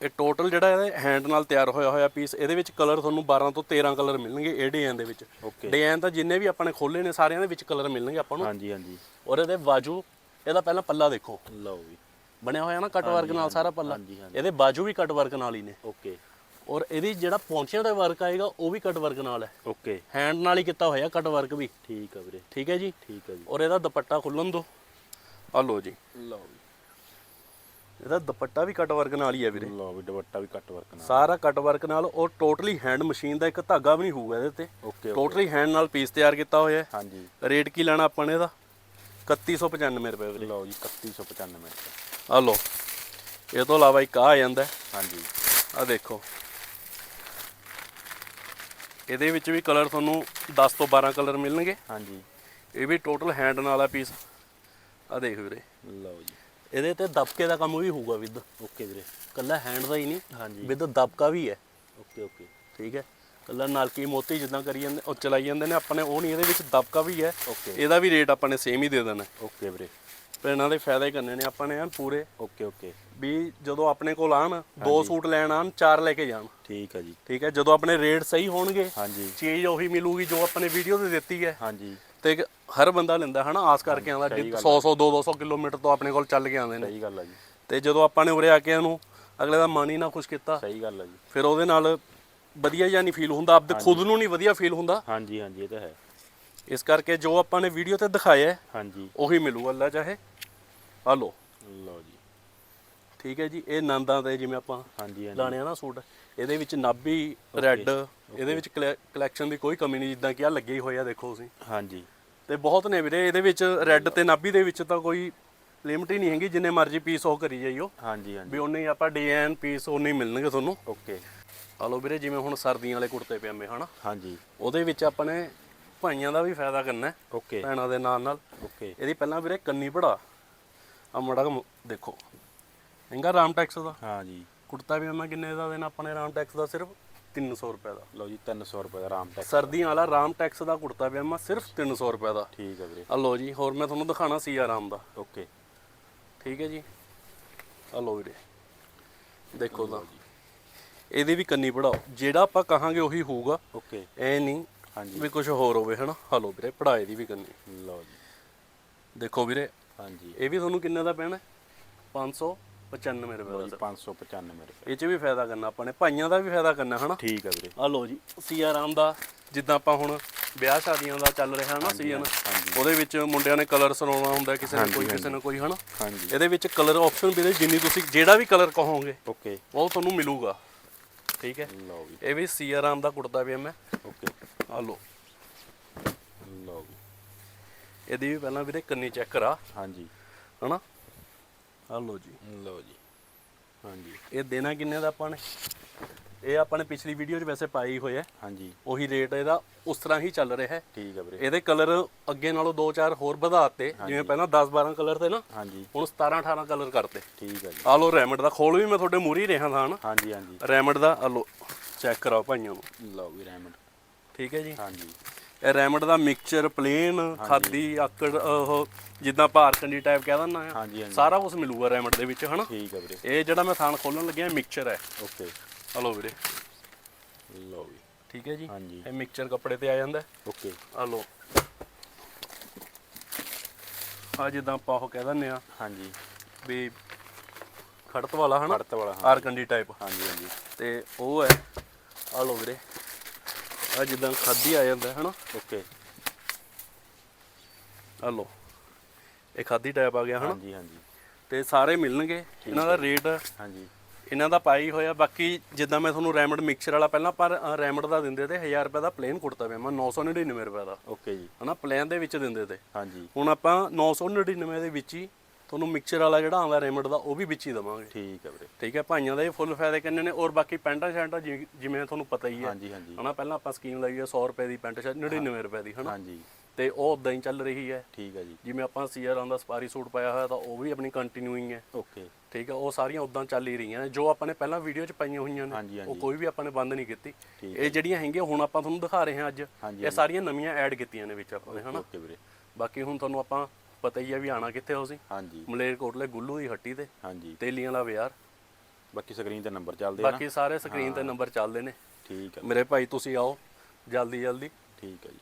ਇਹ ਟੋਟਲ ਜਿਹੜਾ ਇਹਦੇ ਹੈਂਡ ਨਾਲ ਤਿਆਰ ਹੋਇਆ ਹੋਇਆ ਪੀਸ ਇਹਦੇ ਵਿੱਚ ਕਲਰ ਤੁਹਾਨੂੰ 12 ਤੋਂ 13 ਕਲਰ ਮਿਲਣਗੇ ਇਹ ਡਿਜ਼ਾਈਨ ਦੇ ਵਿੱਚ। ਡਿਜ਼ਾਈਨ ਤਾਂ ਜਿੰਨੇ ਵੀ ਆਪਾਂ ਨੇ ਖੋਲੇ ਨੇ ਸਾਰਿਆਂ ਦੇ ਵਿੱਚ ਕਲਰ ਮਿਲਣਗੇ ਆਪਾਂ ਨੂੰ। ਹਾਂਜੀ ਹਾਂਜੀ। ਔਰ ਇਹਦੇ ਬਾਜੂ ਇਹਦਾ ਪਹਿਲਾਂ ਪੱਲਾ ਦੇਖੋ। ਲਓ ਜੀ। ਬਣਿਆ ਹੋਇਆ ਨਾ ਕੱਟ ਵਰਕ ਨਾਲ ਸਾਰਾ ਪੱਲਾ। ਹਾਂਜੀ, ਹਾਂਜੀ। ਇਹਦੇ ਬਾਜੂ ਵੀ ਕੱਟ ਵਰਕ ਨਾਲ ਹੀ ਨੇ। ਓਕੇ ਔਰ ਇਹਦੀ ਜਿਹੜਾ ਪੌਂਚਿਆਂ ਦਾ ਵਰਕ ਆਏਗਾ ਉਹ ਵੀ ਕੱਟ ਵਰਕ ਨਾਲ ਹੈ। ਓਕੇ ਹੈਂਡ ਨਾਲ ਹੀ ਕੀਤਾ ਹੋਇਆ ਕੱਟ ਵਰਕ ਵੀ। ਠੀਕ ਆ ਵੀਰੇ। ਠੀਕ ਹੈ ਜੀ? ਠੀਕ ਆ ਜੀ। ਔਰ ਇਹਦਾ ਦੁਪੱਟਾ ਖੁੱਲਣ ਦੋ ਆ ਲਓ ਜੀ। ਲਓ ਜੀ। ਇਹਦਾ ਦੁਪੱਟਾ ਵੀ ਕੱਟ ਵਰਕ ਨਾਲ ਹੀ ਹੈ ਵੀਰੇ। ਲਓ ਵੀ ਦੁਪੱਟਾ ਵੀ ਕੱਟ ਵਰਕ ਨਾਲ। ਸਾਰਾ ਕੱਟ ਵਰਕ ਨਾਲ ਔਰ ਟੋਟਲੀ ਹੈਂਡ ਮਸ਼ੀਨ ਦਾ ਇੱਕ ਧਾਗਾ ਵੀ ਨਹੀਂ ਹੋਊਗਾ ਇਹਦੇ ਤੇ। ਓਕੇ ਟੋਟਲੀ ਹੈਂਡ ਨਾਲ ਪੀਸ ਤਿਆਰ ਕੀਤਾ ਹੋਇਆ ਹੈ। ਹਾਂਜੀ। ਰੇਟ ਕੀ ਲੈਣਾ ਆਪਾਂ ਨੇ ਇਹਦਾ? 3195 ਰੁਪਏ ਵੀਰੇ। ਲਓ ਜੀ 3195 ਰੁਪਏ। ਆ ਲਓ। ਇਹ ਤੋਂ ਇਲਾਵਾ ਇੱਕ ਆ ਜਾਂਦਾ। ਹਾਂਜੀ। ਆ ਦੇਖੋ। ਇਹਦੇ ਵਿੱਚ ਵੀ ਕਲਰ ਤੁਹਾਨੂੰ 10 ਤੋਂ 12 ਕਲਰ ਮਿਲਣਗੇ। ਹਾਂਜੀ। ਇਹ ਵੀ ਟੋਟਲ ਹੈਂਡ ਨਾਲ ਆ ਪੀਸ ਆ ਦੇਖ ਵੀਰੇ। ਲਓ ਜੀ। ਇਹਦੇ ਤੇ ਦਬਕੇ ਦਾ ਕੰਮ ਵੀ ਹੋਊਗਾ ਵਿਦ। ਓਕੇ ਵੀਰੇ। ਕੱਲਾ ਹੈਂਡ ਦਾ ਹੀ ਨਹੀਂ ਹਾਂਜੀ। ਵਿਦ ਦਬਕਾ ਵੀ ਹੈ। Okay okay. ਠੀਕ ਹੈ। ਕੱਲਾ ਨਾਲਕੀ ਮੋਤੀ ਜਿੱਦਾਂ ਕਰੀ ਜਾਂਦੇ ਉਹ ਚਲਾਈ ਜਾਂਦੇ ਨੇ ਆਪਣੇ ਉਹ ਨਹੀਂ ਇਹਦੇ ਵਿੱਚ ਦਬਕਾ ਵੀ ਹੈ। ਓਕੇ। ਇਹਦਾ ਵੀ ਰੇਟ ਆਪਾਂ ਨੇ ਸੇਮ ਹੀ ਦੇ ਦੇਣਾ। ਓਕੇ ਵੀਰੇ। ਭੈਣਾਂ ਦੇ ਫਾਇਦੇ ਕਰਨੇ ਨੇ ਆਪਾਂ ਨੇ ਐਨ ਪੂਰੇ। Okay okay. ਵੀ ਜਦੋਂ ਆਪਣੇ ਕੋਲ ਆਣ ਦੋ ਸੂਟ ਲੈਣ ਆਣ ਚਾਰ ਲੈ ਕੇ ਜਾਣ। ਠੀਕ ਆ ਜੀ। ਠੀਕ ਹੈ ਜਦੋਂ ਆਪਣੇ ਰੇਟ ਸਹੀ ਹੋਣਗੇ ਹਾਂਜੀ। ਚੀਜ਼ ਉਹੀ ਮਿਲੂਗੀ ਜੋ ਆਪਾਂ ਨੇ ਵੀਡੀਓ ਤੇ ਦਿੱਤੀ ਹੈ। ਹਾਂਜੀ। ਤੇ ਇੱਕ ਹਰ ਬੰਦਾ ਲੈਂਦਾ ਹਨਾ ਆਸ ਕਰਕੇ ਆਉਂਦਾ 100 100 200 200 ਕਿਲੋਮੀਟਰ ਤੋਂ ਆਪਣੇ ਕੋਲ ਚੱਲ ਕੇ ਆਉਂਦੇ ਨੇ। ਸਹੀ ਗੱਲ ਆ ਜੀ। ਤੇ ਜਦੋਂ ਆਪਾਂ ਨੇ ਉਰੇ ਆ ਕੇ ਉਹਨੂੰ ਅਗਲੇ ਦਾ ਮਨ ਹੀ ਨਾ ਖੁਸ਼ ਕੀਤਾ ਸਹੀ ਗੱਲ ਆ ਜੀ। ਫਿਰ ਉਹਦੇ ਨਾਲ ਵਧੀਆ ਜਿਹਾ ਨਹੀਂ ਫੀਲ ਹੁੰਦਾ ਆਪਦੇ ਖੁਦ ਨੂੰ ਨਹੀਂ ਵਧੀਆ ਫੀਲ ਹੁੰਦਾ। ਹਾਂਜੀ ਹਾਂਜੀ ਇਹ ਤਾਂ ਹੈ। ਇਸ ਕਰਕੇ ਜੋ ਆਪਾਂ ਨੇ ਵੀਡੀਓ ਤੇ ਦਿਖਾਇਆ ਹੈ, ਹਾਂਜੀ। ਉਹੀ ਮਿਲੂ ਅੱਲਾ ਚਾਹੇ। ਆ ਲਓ। ਜੀ ਠੀਕ ਹੈ ਜੀ ਇਹ ਨੰਦਾਂ ਤੇ ਜਿਵੇਂ ਆਪਾਂ ਹਾਂਜੀ ਹਾਂਜੀ। ਲਾਣੇ ਆ ਨਾ ਸੂਟ ਇਹਦੇ ਵਿੱਚ ਨਾਭੀ ਰੈੱਡ ਇਹਦੇ ਵਿੱਚ ਕਲੈਕਸ਼ਨ ਦੀ ਕੋਈ ਕਮੀ ਨਹੀਂ ਜਿੱਦਾਂ ਕਿ ਆ ਲੱਗੇ ਹੀ ਹੋਏ ਆ ਦੇਖੋ ਤੁਸੀਂ। ਹਾਂਜੀ। ਤੇ ਬਹੁਤ ਨੇ ਵੀਰੇ ਇਹਦੇ ਵਿੱਚ ਰੈੱਡ ਤੇ ਨਾਭੀ ਦੇ ਵਿੱਚ ਤਾਂ ਕੋਈ ਲਿਮਟ ਹੀ ਨਹੀਂ ਹੈਗੀ ਜਿੰਨੇ ਮਰਜ਼ੀ ਪੀਸ ਉਹ ਕਰੀ ਜਾਈਓ। ਹਾਂਜੀ ਹਾਂਜੀ। ਵੀ ਉਨੇ ਹੀ ਆਪਾਂ ਡਿਜ਼ਾਈਨ ਪੀਸ ਉਨੇ ਹੀ ਮਿਲਣਗੇ ਤੁਹਾਨੂੰ। ਓਕੇ ਆ ਵੀਰੇ ਜਿਵੇਂ ਹੁਣ ਸਰਦੀਆਂ ਵਾਲੇ ਕੁੜਤੇ ਪਜਾਮੇ ਹਨਾ? ਹਾਂਜੀ। ਉਹਦੇ ਵਿੱਚ ਆਪਾਂ ਨੇ ਭਾਈਆਂ ਦਾ ਵੀ ਫਾਇਦਾ ਕਰਨਾ ਓਕੇ ਭੈਣਾਂ ਦੇ ਨਾਲ ਨਾਲ ਓਕੇ ਇਹਦੀ ਪਹਿਲਾਂ ਵੀਰੇ ਕੰਨੀ ਪੜਾ। ਆ ਮੜਾ ਦੇਖੋ। ਮਹਿੰਗਾ ਰਾਮ ਟੈਕਸ ਦਾ। ਹਾਂਜੀ ਕੁੜਤਾ ਪਜਾਮਾ ਕਿੰਨੇ ਦਾ ਦੇਣਾ? ਆਪਾਂ ਨੇ ਰਾਮ ਟੈਕਸ ਦਾ ਸਿਰਫ 300 ਰੁਪਏ ਦਾ। ਲਓ ਜੀ 300 ਰੁਪਏ ਦਾ ਆਰਾਮ ਟੈਕਸ ਸਰਦੀਆਂ ਵਾਲਾ ਰਾਮ ਟੈਕਸ ਦਾ ਕੁੜਤਾ ਪਜਾਮਾ ਸਿਰਫ 300 ਰੁਪਏ ਦਾ। ਠੀਕ ਹੈ ਵੀਰੇ। ਆ ਲਓ ਜੀ ਹੋਰ ਮੈਂ ਤੁਹਾਨੂੰ ਦਿਖਾਣਾ ਸੀ ਆਰਾਮ ਦਾ। ਓਕੇ। ਠੀਕ ਹੈ ਜੀ। ਆ ਲਓ ਵੀਰੇ। ਦੇਖੋ ਤਾਂ। ਇਹਦੀ ਵੀ ਕੰਨੀ ਪੜਾਓ। ਜਿਹੜਾ ਆਪਾਂ ਕਹਾਂਗੇ ਉਹੀ ਹੋਊਗਾ। ਓਕੇ। ਐ ਨਹੀਂ ਹਾਂਜੀ ਵੀ ਕੁਝ ਹੋਰ ਹੋਵੇ ਹਨਾ? ਲਓ ਵੀਰੇ ਪੜਾਏ ਦੀ ਵੀ ਕੰਨੀ। ਲਓ ਜੀ। ਦੇਖੋ ਵੀਰੇ। ਹਾਂਜੀ ਇਹ ਵੀ ਤੁਹਾਨੂੰ ਕਿੰਨੇ ਦਾ ਪੈਣਾ? 595 ਰੁਪਏ ਦਾ ਜੀ 595 ਰੁਪਏ। ਇਹ ਚ ਵੀ ਫਾਇਦਾ ਕਰਨਾ ਆਪਾਂ ਨੇ ਭਾਈਆਂ ਦਾ ਵੀ ਫਾਇਦਾ ਕਰਨਾ ਹਨਾ? ਠੀਕ ਹੈ ਵੀਰੇ। ਆ ਲਓ ਜੀ ਸੀਆ ਰਾਮ ਦਾ ਜਿੱਦਾਂ ਆਪਾਂ ਹੁਣ ਵਿਆਹ ਸ਼ਾਦੀਆਂ ਦਾ ਚੱਲ ਰਿਹਾ ਨਾ ਸੀਜ਼ਨ ਉਹਦੇ ਵਿੱਚ ਮੁੰਡਿਆਂ ਨੇ ਕਲਰ ਸਰਾਉਣਾ ਹੁੰਦਾ ਕਿਸੇ ਨੇ ਕੋਈ ਕਿਸੇ ਨੇ ਕੋਈ ਹਨਾ? ਹਾਂਜੀ। ਇਹਦੇ ਵਿੱਚ ਕਲਰ ਆਪਸ਼ਨ ਵੀ ਨੇ ਜਿੰਨੀ ਤੁਸੀਂ ਜਿਹੜਾ ਵੀ ਕਲਰ ਕਹੋਗੇ ਓਕੇ। ਉਹ ਤੁਹਾਨੂੰ ਮਿਲੂਗਾ। ਠੀਕ ਹੈ? ਲਓ ਜੀ। ਇਹ ਵੀ ਸੀਆ ਰਾਮ ਦਾ ਕੁੜਤਾ ਵੀ ਮੈਂ। ਓਕੇ। ਆ ਲਓ। ਲਓ ਇਹਦੀ ਵੀ ਪਹਿਲਾਂ ਵੀਰੇ ਕੰਨੀ ਚੈੱਕ ਕਰਾ। ਹਾਂਜੀ। ਹਨਾ? ਆ ਲਓ ਜੀ। ਲਓ ਜੀ। ਹਾਂਜੀ। ਇਹ ਦੇਣਾ ਕਿੰਨੇ ਦਾ ਆਪਾਂ ਨੇ? ਇਹ ਆਪਾਂ ਨੇ ਪਿਛਲੀ ਵੀਡੀਓ 'ਚ ਵੈਸੇ ਪਾਈ ਹੋਇਆ ਹੈ ਹਾਂਜੀ। ਉਹੀ ਰੇਟ ਇਹਦਾ ਉਸ ਤਰ੍ਹਾਂ ਹੀ ਚੱਲ ਰਿਹਾ। ਹੈ ਠੀਕ ਹੈ ਵੀਰੇ। ਇਹਦੇ ਕਲਰ ਅੱਗੇ ਨਾਲੋਂ 2-4 ਹੋਰ ਵਧਾਤੇ ਜਿਵੇਂ ਪਹਿਲਾਂ 10-12 ਕਲਰ ਤੇ ਨਾ ਹਾਂਜੀ। ਹੁਣ 17-18 ਕਲਰ ਕਰਤੇ। ਠੀਕ ਹੈ ਜੀ। ਆ ਲੋ ਰੈਮਡ ਦਾ ਖੋਲ ਵੀ ਮੈਂ ਤੁਹਾਡੇ ਮੂਹਰੇ ਹੀ ਰਿਹਾ ਥਾਂ ਨਾ। ਹਾਂਜੀ ਹਾਂਜੀ। ਰੈਮਡ ਦਾ ਆ ਲੋ ਚੈੱਕ ਕਰਾਓ ਭਾਈਆਂ ਨੂੰ। ਲਓ ਵੀ ਰੈਮੰਡ ਠੀਕ ਹੈ ਜੀ। ਹਾਂਜੀ। ਰੈਮਡ ਦਾ ਮਿਕਸਚਰ ਪਲੇਨ ਖਾਦੀ ਆਕੜ ਉਹ ਜਿੱਦਾਂ ਭਾਰਕੰਡੀ ਟਾਈਪ ਕਹਿ ਦਿੰਦਾ ਆ। ਹਾਂਜੀ ਹਾਂਜੀ। ਸਾਰਾ ਕੁਝ ਮਿਲੂਗਾ ਰੈਮਡ ਦੇ ਵਿੱਚ ਹਨਾ? ਠੀਕ ਹੈ ਵੀਰੇ। ਇਹ ਜਿਹੜਾ ਮੈਂ ਥਾਨ ਖੋਲਣ ਲੱਗਿਆ ਮਿਕਸਚਰ ਹੈ। ਓਕੇ। ਆ ਲੋ ਵੀਰੇ। ਲਓ ਵੀ। ਠੀਕ ਹੈ ਜੀ। ਹਾਂਜੀ। ਇਹ ਮਿਕਸਚਰ ਕੱਪੜੇ ਤੇ ਆ ਜਾਂਦਾ ਓਕੇ। ਆ ਲੋ ਆ ਜਿੱਦਾਂ ਆਪਾਂ ਉਹ ਕਹਿ ਦਿੰਦੇ ਆ ਹਾਂਜੀ। ਵੀ ਖੜਤ ਵਾਲਾ ਹਨਾ? ਖੜਤ ਵਾਲਾ ਹਾਂ ਆਰਕੰਡੀ ਟਾਈਪ ਹਾਂਜੀ ਹਾਂਜੀ। ਤੇ ਉਹ ਹੈ ਆ ਲੋ ਵੀਰੇ। ਆ ਜਿੱਦਾਂ ਖਾਦੀ ਆ ਜਾਂਦਾ ਹੈ ਹਨਾ? ਓਕੇ। ਆ ਲੋ ਇਹ ਖਾਦੀ ਟਾਈਪ ਆ ਗਿਆ ਹਨਾ? ਹਾਂਜੀ ਹਾਂਜੀ। ਤੇ ਸਾਰੇ ਮਿਲਣਗੇ। ਇਹਨਾਂ ਦਾ ਰੇਟ ਹਾਂਜੀ। ਇਹਨਾਂ ਦਾ ਪਾਈ ਹੋਇਆ। ਬਾਕੀ ਜਿੱਦਾਂ ਮੈਂ ਤੁਹਾਨੂੰ ਰੈਮਡ ਮਿਕਸਚਰ ਵਾਲਾ ਪਹਿਲਾਂ ਪਰ ਰੈਮਡ ਦਾ ਦਿੰਦੇ ਤੇ 1000 ਰੁਪਏ ਦਾ ਪਲੇਨ ਕੁੜਤਾ ਪਿਆ। ਮੈਂ 999 ਰੁਪਏ ਦਾ। ਓਕੇ ਜੀ। ਹਨਾ? ਪਲੇਨ ਦੇ ਵਿੱਚ ਦਿੰਦੇ ਤੇ। ਹਾਂਜੀ। ਹੁਣ ਆਪਾਂ 999 ਦੇ ਵਿੱਚ ਹੀ ਤੁਹਾਨੂੰ ਮਿਕਸਚਰ ਵਾਲਾ ਜਿਹੜਾ ਆਉਂਦਾ ਰੈਮਡ ਦਾ ਉਹ ਵੀ ਵਿੱਚ ਹੀ ਦਵਾਂਗੇ। ਠੀਕ ਹੈ ਵੀਰੇ। ਠੀਕ ਹੈ ਭਾਈਆਂ ਦੇ ਫੁੱਲ ਫਾਇਦੇ ਕਿੰਨੇ ਨੇ ਔਰ ਬਾਕੀ ਪੈਂਟਾਂ ਸ਼ਰਟਾਂ ਜਿਵੇਂ ਤੁਹਾਨੂੰ ਪਤਾ ਹੀ ਹੈ। ਹਾਂਜੀ ਹਾਂਜੀ। ਹਨਾ ਪਹਿਲਾਂ ਆਪਾਂ ਸਕੀਮ ਲਾਈ ਹੈ 100 ਰੁਪਏ ਦੀ ਪੈਂਟ ਸ਼ਰਟ 99 ਰੁਪਏ ਦੀ ਹਨਾ। ਹਾਂਜੀ। ਤੇ ਉਹ ਉਦਾਂ ਹੀ ਚੱਲ ਰਹੀ ਹੈ। ਠੀਕ ਹੈ ਜੀ। ਜਿਵੇਂ ਆਪਾਂ ਸੀਆਰਾਂ ਦਾ ਸਪਾਰੀ ਸੂਟ ਪਾਇਆ ਹੋਇਆ ਤਾਂ ਉਹ ਵੀ ਆਪਣੀ ਕੰਟੀਨਿਊਇੰਗ ਹੈ। ਓਕੇ। ਠੀਕ ਹੈ ਉਹ ਸਾਰੀਆਂ ਉਦਾਂ ਚੱਲ ਹੀ ਰਹੀਆਂ ਨੇ ਜੋ ਆਪਾਂ ਨੇ ਪਹਿਲਾਂ ਵੀਡੀਓ 'ਚ ਪਾਈਆਂ ਹੋਈਆਂ ਨੇ। ਉਹ ਕੋਈ ਵੀ ਆਪਾਂ ਨੇ ਬੰਦ ਨਹੀਂ ਕੀਤੀ। ਇਹ ਜਿਹੜੀਆਂ ਹੈਗੀਆਂ ਹੁਣ ਆਪਾਂ ਤੁਹਾਨੂੰ ਦਿਖਾ ਰਹੇ ਹਾਂ ਅੱਜ ਇਹ ਸਾਰੀਆਂ ਨਵੀਆਂ ਐਡ ਕੀਤੀਆਂ ਨੇ ਵਿੱਚ ਆਪਾਂ ਨੇ ਹਨਾ। ਓਕੇ ਵੀਰੇ। ਬਾਕੀ ਹੁਣ ਤੁਹਾਨੂੰ ਆਪਾਂ ਪਤਾ ਹੀ ਹੈ ਵੀ ਆਣਾ ਕਿੱਥੇ ਹੋ ਸੀ। ਹਾਂਜੀ। ਮਲੇਰਕੋਟਲੇ ਗੁੱਲੂ ਦੀ ਹੱਟੀ ਤੇ ਹਾਂਜੀ। ਤੇਲੀਆਂ ਵਾਲਾ ਬਾਜ਼ਾਰ ਬਾਕੀ ਸਕਰੀਨ ਤੇ ਨੰਬਰ ਚੱਲਦੇ ਆ ਨਾ। ਬਾਕੀ ਸਾਰੇ ਸਕਰੀਨ ਤੇ ਨੰਬਰ ਚੱਲਦੇ ਨੇ। ਠੀਕ ਹੈ ਮੇਰੇ ਭਾਈ ਤੁਸੀਂ ਆਓ ਜਲਦੀ ਜਲਦੀ ਠੀਕ ਹੈ ਜੀ।